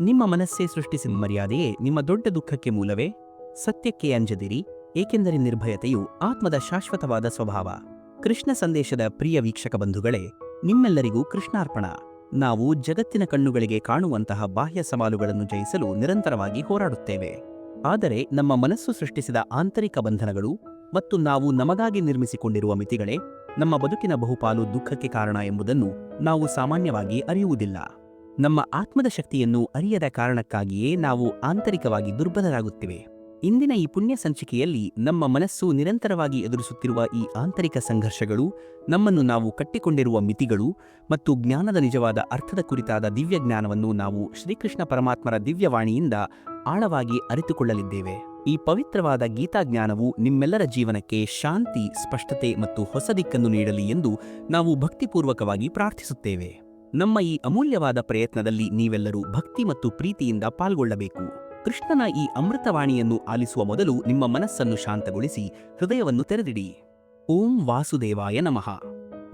ನಿಮ್ಮ ಮನಸ್ಸೇ ಸೃಷ್ಟಿಸಿದ ಮರ್ಯಾದೆಯೇ ನಿಮ್ಮ ದೊಡ್ಡ ದುಃಖಕ್ಕೆ ಮೂಲವೇ? ಸತ್ಯಕ್ಕೆ ಅಂಜದಿರಿ, ಏಕೆಂದರೆ ನಿರ್ಭಯತೆಯು ಆತ್ಮದ ಶಾಶ್ವತವಾದ ಸ್ವಭಾವ. ಕೃಷ್ಣ ಸಂದೇಶದ ಪ್ರಿಯ ವೀಕ್ಷಕ ಬಂಧುಗಳೇ, ನಿಮ್ಮೆಲ್ಲರಿಗೂ ಕೃಷ್ಣಾರ್ಪಣ. ನಾವು ಜಗತ್ತಿನ ಕಣ್ಣುಗಳಿಗೆ ಕಾಣುವಂತಹ ಬಾಹ್ಯ ಸವಾಲುಗಳನ್ನು ಜಯಿಸಲು ನಿರಂತರವಾಗಿ ಹೋರಾಡುತ್ತೇವೆ. ಆದರೆ ನಮ್ಮ ಮನಸ್ಸು ಸೃಷ್ಟಿಸಿದ ಆಂತರಿಕ ಬಂಧನಗಳು ಮತ್ತು ನಾವು ನಮಗಾಗಿ ನಿರ್ಮಿಸಿಕೊಂಡಿರುವ ಮಿತಿಗಳೇ ನಮ್ಮ ಬದುಕಿನ ಬಹುಪಾಲು ದುಃಖಕ್ಕೆ ಕಾರಣ ಎಂಬುದನ್ನು ನಾವು ಸಾಮಾನ್ಯವಾಗಿ ಅರಿಯುವುದಿಲ್ಲ. ನಮ್ಮ ಆತ್ಮದ ಶಕ್ತಿಯನ್ನು ಅರಿಯದ ಕಾರಣಕ್ಕಾಗಿಯೇ ನಾವು ಆಂತರಿಕವಾಗಿ ದುರ್ಬಲರಾಗುತ್ತಿವೆ. ಇಂದಿನ ಈ ಪುಣ್ಯ ಸಂಚಿಕೆಯಲ್ಲಿ ನಮ್ಮ ಮನಸ್ಸು ನಿರಂತರವಾಗಿ ಎದುರಿಸುತ್ತಿರುವ ಈ ಆಂತರಿಕ ಸಂಘರ್ಷಗಳು, ನಮ್ಮನ್ನು ನಾವು ಕಟ್ಟಿಕೊಂಡಿರುವ ಮಿತಿಗಳು ಮತ್ತು ಜ್ಞಾನದ ನಿಜವಾದ ಅರ್ಥದ ಕುರಿತಾದ ದಿವ್ಯ ಜ್ಞಾನವನ್ನು ನಾವು ಶ್ರೀಕೃಷ್ಣ ಪರಮಾತ್ಮರ ದಿವ್ಯವಾಣಿಯಿಂದ ಆಳವಾಗಿ ಅರಿತುಕೊಳ್ಳಲಿದ್ದೇವೆ. ಈ ಪವಿತ್ರವಾದ ಗೀತಾಜ್ಞಾನವು ನಿಮ್ಮೆಲ್ಲರ ಜೀವನಕ್ಕೆ ಶಾಂತಿ, ಸ್ಪಷ್ಟತೆ ಮತ್ತು ಹೊಸ ದಿಕ್ಕನ್ನು ನೀಡಲಿ ಎಂದು ನಾವು ಭಕ್ತಿಪೂರ್ವಕವಾಗಿ ಪ್ರಾರ್ಥಿಸುತ್ತೇವೆ. ನಮ್ಮ ಈ ಅಮೂಲ್ಯವಾದ ಪ್ರಯತ್ನದಲ್ಲಿ ನೀವೆಲ್ಲರೂ ಭಕ್ತಿ ಮತ್ತು ಪ್ರೀತಿಯಿಂದ ಪಾಲ್ಗೊಳ್ಳಬೇಕು. ಕೃಷ್ಣನ ಈ ಅಮೃತವಾಣಿಯನ್ನು ಆಲಿಸುವ ಮೊದಲು ನಿಮ್ಮ ಮನಸ್ಸನ್ನು ಶಾಂತಗೊಳಿಸಿ ಹೃದಯವನ್ನು ತೆರೆದಿಡಿ. ಓಂ ವಾಸುದೇವಾಯ ನಮಃ.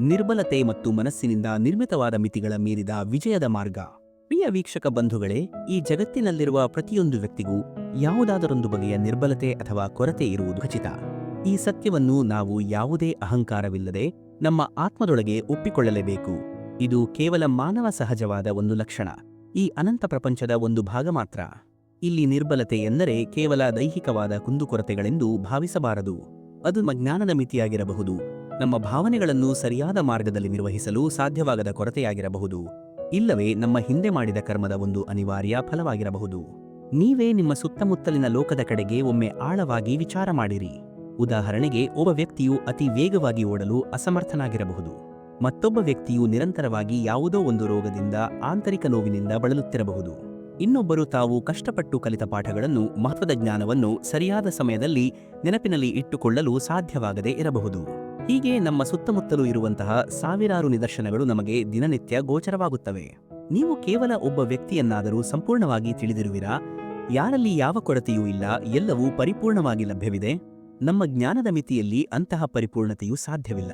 ನಿರ್ಬಲತೆ ಮತ್ತು ಮನಸ್ಸಿನಿಂದ ನಿರ್ಮಿತವಾದ ಮಿತಿಗಳ ಮೀರಿದ ವಿಜಯದ ಮಾರ್ಗ. ಪ್ರಿಯ ವೀಕ್ಷಕ ಬಂಧುಗಳೇ, ಈ ಜಗತ್ತಿನಲ್ಲಿರುವ ಪ್ರತಿಯೊಂದು ವ್ಯಕ್ತಿಗೂ ಯಾವುದಾದರೊಂದು ಬಗೆಯ ನಿರ್ಬಲತೆ ಅಥವಾ ಕೊರತೆ ಇರುವುದು ಖಚಿತ. ಈ ಸತ್ಯವನ್ನು ನಾವು ಯಾವುದೇ ಅಹಂಕಾರವಿಲ್ಲದೆ ನಮ್ಮ ಆತ್ಮದೊಳಗೆ ಒಪ್ಪಿಕೊಳ್ಳಲೇಬೇಕು. ಇದು ಕೇವಲ ಮಾನವ ಸಹಜವಾದ ಒಂದು ಲಕ್ಷಣ. ಈ ಅನಂತ ಪ್ರಪಂಚದ ಒಂದು ಭಾಗ ಮಾತ್ರ. ಇಲ್ಲಿ ನಿರ್ಬಲತೆ ಎಂದರೆ ಕೇವಲ ದೈಹಿಕವಾದ ಕುಂದುಕೊರತೆಗಳೆಂದು ಭಾವಿಸಬಾರದು. ಅದು ಜ್ಞಾನದ ಮಿತಿಯಾಗಿರಬಹುದು. ನಮ್ಮ ಭಾವನೆಗಳನ್ನು ಸರಿಯಾದ ಮಾರ್ಗದಲ್ಲಿ ನಿರ್ವಹಿಸಲು ಸಾಧ್ಯವಾಗದ ಕೊರತೆಯಾಗಿರಬಹುದು. ಇಲ್ಲವೇ ನಮ್ಮ ಹಿಂದೆ ಮಾಡಿದ ಕರ್ಮದ ಒಂದು ಅನಿವಾರ್ಯ ಫಲವಾಗಿರಬಹುದು. ನೀವೇ ನಿಮ್ಮ ಸುತ್ತಮುತ್ತಲಿನ ಲೋಕದ ಕಡೆಗೆ ಒಮ್ಮೆ ಆಳವಾಗಿ ವಿಚಾರ ಮಾಡಿರಿ. ಉದಾಹರಣೆಗೆ, ಒಬ್ಬ ವ್ಯಕ್ತಿಯು ಅತಿ ವೇಗವಾಗಿ ಓಡಲು ಅಸಮರ್ಥನಾಗಿರಬಹುದು. ಮತ್ತೊಬ್ಬ ವ್ಯಕ್ತಿಯು ನಿರಂತರವಾಗಿ ಯಾವುದೋ ಒಂದು ರೋಗದಿಂದ ಆಂತರಿಕ ನೋವಿನಿಂದ ಬಳಲುತ್ತಿರಬಹುದು. ಇನ್ನೊಬ್ಬರು ತಾವು ಕಷ್ಟಪಟ್ಟು ಕಲಿತ ಪಾಠಗಳನ್ನು, ಮಹತ್ವದ ಜ್ಞಾನವನ್ನು ಸರಿಯಾದ ಸಮಯದಲ್ಲಿ ನೆನಪಿನಲ್ಲಿ ಇಟ್ಟುಕೊಳ್ಳಲು ಸಾಧ್ಯವಾಗದೇ ಇರಬಹುದು. ಹೀಗೆ ನಮ್ಮ ಸುತ್ತಮುತ್ತಲೂ ಇರುವಂತಹ ಸಾವಿರಾರು ನಿದರ್ಶನಗಳು ನಮಗೆ ದಿನನಿತ್ಯ ಗೋಚರವಾಗುತ್ತವೆ. ನೀವು ಕೇವಲ ಒಬ್ಬ ವ್ಯಕ್ತಿಯನ್ನಾದರೂ ಸಂಪೂರ್ಣವಾಗಿ ತಿಳಿದಿರುವಿರಾ? ಯಾರಲ್ಲಿ ಯಾವ ಕೊರತೆಯೂ ಇಲ್ಲ, ಎಲ್ಲವೂ ಪರಿಪೂರ್ಣವಾಗಿ ಲಭ್ಯವಿದೆ? ನಮ್ಮ ಜ್ಞಾನದ ಮಿತಿಯಲ್ಲಿ ಅಂತಹ ಪರಿಪೂರ್ಣತೆಯು ಸಾಧ್ಯವಿಲ್ಲ.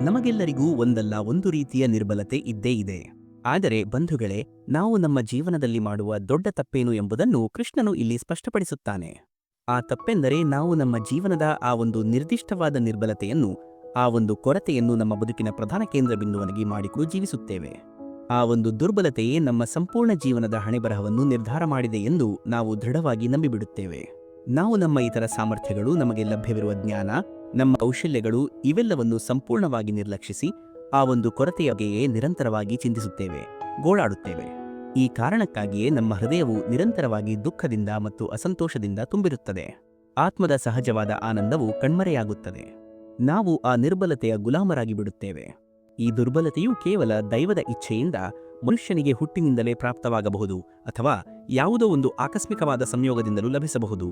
ನಮಗೆಲ್ಲರಿಗೂ ಒಂದಲ್ಲ ಒಂದು ರೀತಿಯ ನಿರ್ಬಲತೆ ಇದ್ದೇ ಇದೆ. ಆದರೆ ಬಂಧುಗಳೇ, ನಾವು ನಮ್ಮ ಜೀವನದಲ್ಲಿ ಮಾಡುವ ದೊಡ್ಡ ತಪ್ಪೇನು ಎಂಬುದನ್ನು ಕೃಷ್ಣನು ಇಲ್ಲಿ ಸ್ಪಷ್ಟಪಡಿಸುತ್ತಾನೆ. ಆ ತಪ್ಪೆಂದರೆ ನಾವು ನಮ್ಮ ಜೀವನದ ಆ ಒಂದು ನಿರ್ದಿಷ್ಟವಾದ ನಿರ್ಬಲತೆಯನ್ನು, ಆ ಒಂದು ಕೊರತೆಯನ್ನು ನಮ್ಮ ಬದುಕಿನ ಪ್ರಧಾನ ಕೇಂದ್ರ ಬಿಂದುವನಾಗಿ ಮಾಡಿಕೊಂಡು ಜೀವಿಸುತ್ತೇವೆ. ಆ ಒಂದು ದುರ್ಬಲತೆಯೇ ನಮ್ಮ ಸಂಪೂರ್ಣ ಜೀವನದ ಹಣೆಬರಹವನ್ನು ನಿರ್ಧಾರ ಮಾಡಿದೆ ಎಂದು ನಾವು ದೃಢವಾಗಿ ನಂಬಿಬಿಡುತ್ತೇವೆ. ನಾವು ನಮ್ಮ ಇತರ ಸಾಮರ್ಥ್ಯಗಳು ನಮಗೆ ಲಭ್ಯವಿರುವ ಜ್ಞಾನ ನಮ್ಮ ಕೌಶಲ್ಯಗಳು ಇವೆಲ್ಲವನ್ನು ಸಂಪೂರ್ಣವಾಗಿ ನಿರ್ಲಕ್ಷಿಸಿ ಆ ಒಂದು ಕೊರತೆಯಗೆಯೇ ನಿರಂತರವಾಗಿ ಚಿಂತಿಸುತ್ತೇವೆ, ಗೋಳಾಡುತ್ತೇವೆ. ಈ ಕಾರಣಕ್ಕಾಗಿಯೇ ನಮ್ಮ ಹೃದಯವು ನಿರಂತರವಾಗಿ ದುಃಖದಿಂದ ಮತ್ತು ಅಸಂತೋಷದಿಂದ ತುಂಬಿರುತ್ತದೆ. ಆತ್ಮದ ಸಹಜವಾದ ಆನಂದವು ಕಣ್ಮರೆಯಾಗುತ್ತದೆ. ನಾವು ಆ ನಿರ್ಬಲತೆಯ ಗುಲಾಮರಾಗಿ ಬಿಡುತ್ತೇವೆ. ಈ ದುರ್ಬಲತೆಯು ಕೇವಲ ದೈವದ ಇಚ್ಛೆಯಿಂದ ಮನುಷ್ಯನಿಗೆ ಹುಟ್ಟಿನಿಂದಲೇ ಪ್ರಾಪ್ತವಾಗಬಹುದು ಅಥವಾ ಯಾವುದೋ ಒಂದು ಆಕಸ್ಮಿಕವಾದ ಸಂಯೋಗದಿಂದಲೂ ಲಭಿಸಬಹುದು.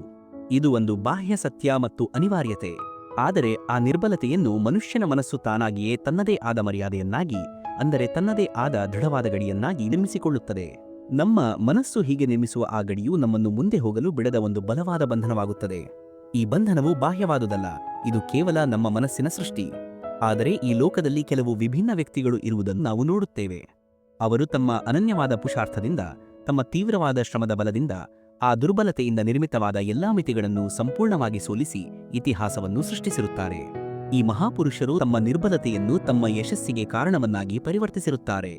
ಇದು ಒಂದು ಬಾಹ್ಯ ಸತ್ಯ ಮತ್ತು ಅನಿವಾರ್ಯತೆ. ಆದರೆ ಆ ನಿರ್ಬಲತೆಯನ್ನು ಮನುಷ್ಯನ ಮನಸ್ಸು ತಾನಾಗಿಯೇ ತನ್ನದೇ ಆದ ಮರ್ಯಾದೆಯನ್ನಾಗಿ, ಅಂದರೆ ತನ್ನದೇ ಆದ ದೃಢವಾದ ಗಡಿಯನ್ನಾಗಿ ನಿರ್ಮಿಸಿಕೊಳ್ಳುತ್ತದೆ. ನಮ್ಮ ಮನಸ್ಸು ಹೀಗೆ ನಿರ್ಮಿಸುವ ಆ ಗಡಿಯು ನಮ್ಮನ್ನು ಮುಂದೆ ಹೋಗಲು ಬಿಡದ ಒಂದು ಬಲವಾದ ಬಂಧನವಾಗುತ್ತದೆ. ಈ ಬಂಧನವು ಬಾಹ್ಯವಾದುದಲ್ಲ, ಇದು ಕೇವಲ ನಮ್ಮ ಮನಸ್ಸಿನ ಸೃಷ್ಟಿ. ಆದರೆ ಈ ಲೋಕದಲ್ಲಿ ಕೆಲವು ವಿಭಿನ್ನ ವ್ಯಕ್ತಿಗಳು ಇರುವುದನ್ನು ನಾವು ನೋಡುತ್ತೇವೆ. ಅವರು ತಮ್ಮ ಅನನ್ಯವಾದ ಪುಷಾರ್ಥದಿಂದ, ತಮ್ಮ ತೀವ್ರವಾದ ಶ್ರಮದ ಬಲದಿಂದ ಆ ದುರ್ಬಲತೆಯಿಂದ ನಿರ್ಮಿತವಾದ ಎಲ್ಲಾ ಮಿತಿಗಳನ್ನು ಸಂಪೂರ್ಣವಾಗಿ ಸೋಲಿಸಿ ಇತಿಹಾಸವನ್ನು ಸೃಷ್ಟಿಸಿರುತ್ತಾರೆ. ಈ ಮಹಾಪುರುಷರು ತಮ್ಮ ನಿರ್ಬಲತೆಯನ್ನು ತಮ್ಮ ಯಶಸ್ಸಿಗೆ ಕಾರಣವನ್ನಾಗಿ ಪರಿವರ್ತಿಸಿರುತ್ತಾರೆ.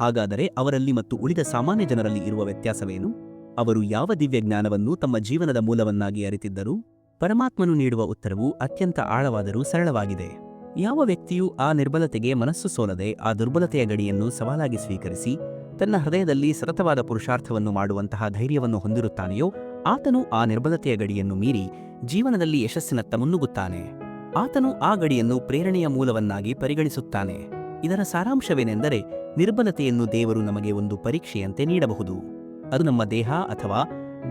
ಹಾಗಾದರೆ ಅವರಲ್ಲಿ ಮತ್ತು ಉಳಿದ ಸಾಮಾನ್ಯ ಜನರಲ್ಲಿ ಇರುವ ವ್ಯತ್ಯಾಸವೇನು? ಅವರು ಯಾವ ದಿವ್ಯ ಜ್ಞಾನವನ್ನು ತಮ್ಮ ಜೀವನದ ಮೂಲವನ್ನಾಗಿ ಅರಿತಿದ್ದರು? ಪರಮಾತ್ಮನು ನೀಡುವ ಉತ್ತರವು ಅತ್ಯಂತ ಆಳವಾದರೂ ಸರಳವಾಗಿದೆ. ಯಾವ ವ್ಯಕ್ತಿಯು ಆ ನಿರ್ಬಲತೆಗೆ ಮನಸ್ಸು ಸೋಲದೆ ಆ ದುರ್ಬಲತೆಯ ಗಡಿಯನ್ನು ಸವಾಲಾಗಿ ಸ್ವೀಕರಿಸಿ ತನ್ನ ಹೃದಯದಲ್ಲಿ ಸತತವಾದ ಪುರುಷಾರ್ಥವನ್ನು ಮಾಡುವಂತಹ ಧೈರ್ಯವನ್ನು ಹೊಂದಿರುತ್ತಾನೆಯೋ, ಆತನು ಆ ನಿರ್ಬಲತೆಯ ಗಡಿಯನ್ನು ಮೀರಿ ಜೀವನದಲ್ಲಿ ಯಶಸ್ಸಿನತ್ತ ಮುನ್ನುಗ್ಗುತ್ತಾನೆ. ಆತನು ಆ ಗಡಿಯನ್ನು ಪ್ರೇರಣೆಯ ಮೂಲವನ್ನಾಗಿ ಪರಿಗಣಿಸುತ್ತಾನೆ. ಇದರ ಸಾರಾಂಶವೇನೆಂದರೆ ನಿರ್ಬಲತೆಯನ್ನು ದೇವರು ನಮಗೆ ಒಂದು ಪರೀಕ್ಷೆಯಂತೆ ನೀಡಬಹುದು. ಅದು ನಮ್ಮ ದೇಹ ಅಥವಾ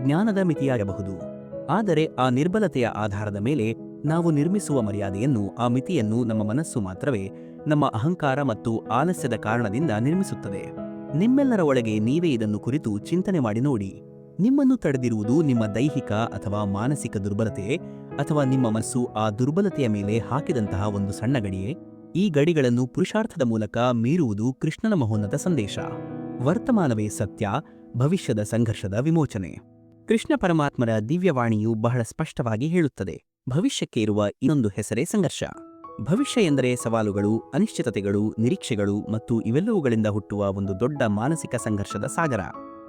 ಜ್ಞಾನದ ಮಿತಿಯಾಗಬಹುದು. ಆದರೆ ಆ ನಿರ್ಬಲತೆಯ ಆಧಾರದ ಮೇಲೆ ನಾವು ನಿರ್ಮಿಸುವ ಮರ್ಯಾದೆಯನ್ನು, ಆ ಮಿತಿಯನ್ನು ನಮ್ಮ ಮನಸ್ಸು ಮಾತ್ರವೇ ನಮ್ಮ ಅಹಂಕಾರ ಮತ್ತು ಆಲಸ್ಯದ ಕಾರಣದಿಂದ ನಿರ್ಮಿಸುತ್ತದೆ. ನಿಮ್ಮೆಲ್ಲರ ಒಳಗೆ ನೀವೇ ಇದನ್ನು ಕುರಿತು ಚಿಂತನೆ ಮಾಡಿ ನೋಡಿ. ನಿಮ್ಮನ್ನು ತಡೆದಿರುವುದು ನಿಮ್ಮ ದೈಹಿಕ ಅಥವಾ ಮಾನಸಿಕ ದುರ್ಬಲತೆ ಅಥವಾ ನಿಮ್ಮ ಮನಸ್ಸು ಆ ದುರ್ಬಲತೆಯ ಮೇಲೆ ಹಾಕಿದಂತಹ ಒಂದು ಸಣ್ಣ ಗಡಿಯೇ. ಈ ಗಡಿಗಳನ್ನು ಪುರುಷಾರ್ಥದ ಮೂಲಕ ಮೀರುವುದು ಕೃಷ್ಣನ ಮಹೋನ್ನತ ಸಂದೇಶ. ವರ್ತಮಾನವೇ ಸತ್ಯ, ಭವಿಷ್ಯದ ಸಂಘರ್ಷದ ವಿಮೋಚನೆ. ಕೃಷ್ಣ ಪರಮಾತ್ಮರ ದಿವ್ಯವಾಣಿಯು ಬಹಳ ಸ್ಪಷ್ಟವಾಗಿ ಹೇಳುತ್ತದೆ. ಭವಿಷ್ಯಕ್ಕೆ ಇರುವ ಇನ್ನೊಂದು ಹೆಸರೇ ಸಂಘರ್ಷ. ಭವಿಷ್ಯ ಎಂದರೆ ಸವಾಲುಗಳು, ಅನಿಶ್ಚಿತತೆಗಳು, ನಿರೀಕ್ಷೆಗಳು ಮತ್ತು ಇವೆಲ್ಲವುಗಳಿಂದ ಹುಟ್ಟುವ ಒಂದು ದೊಡ್ಡ ಮಾನಸಿಕ ಸಂಘರ್ಷದ ಸಾಗರ.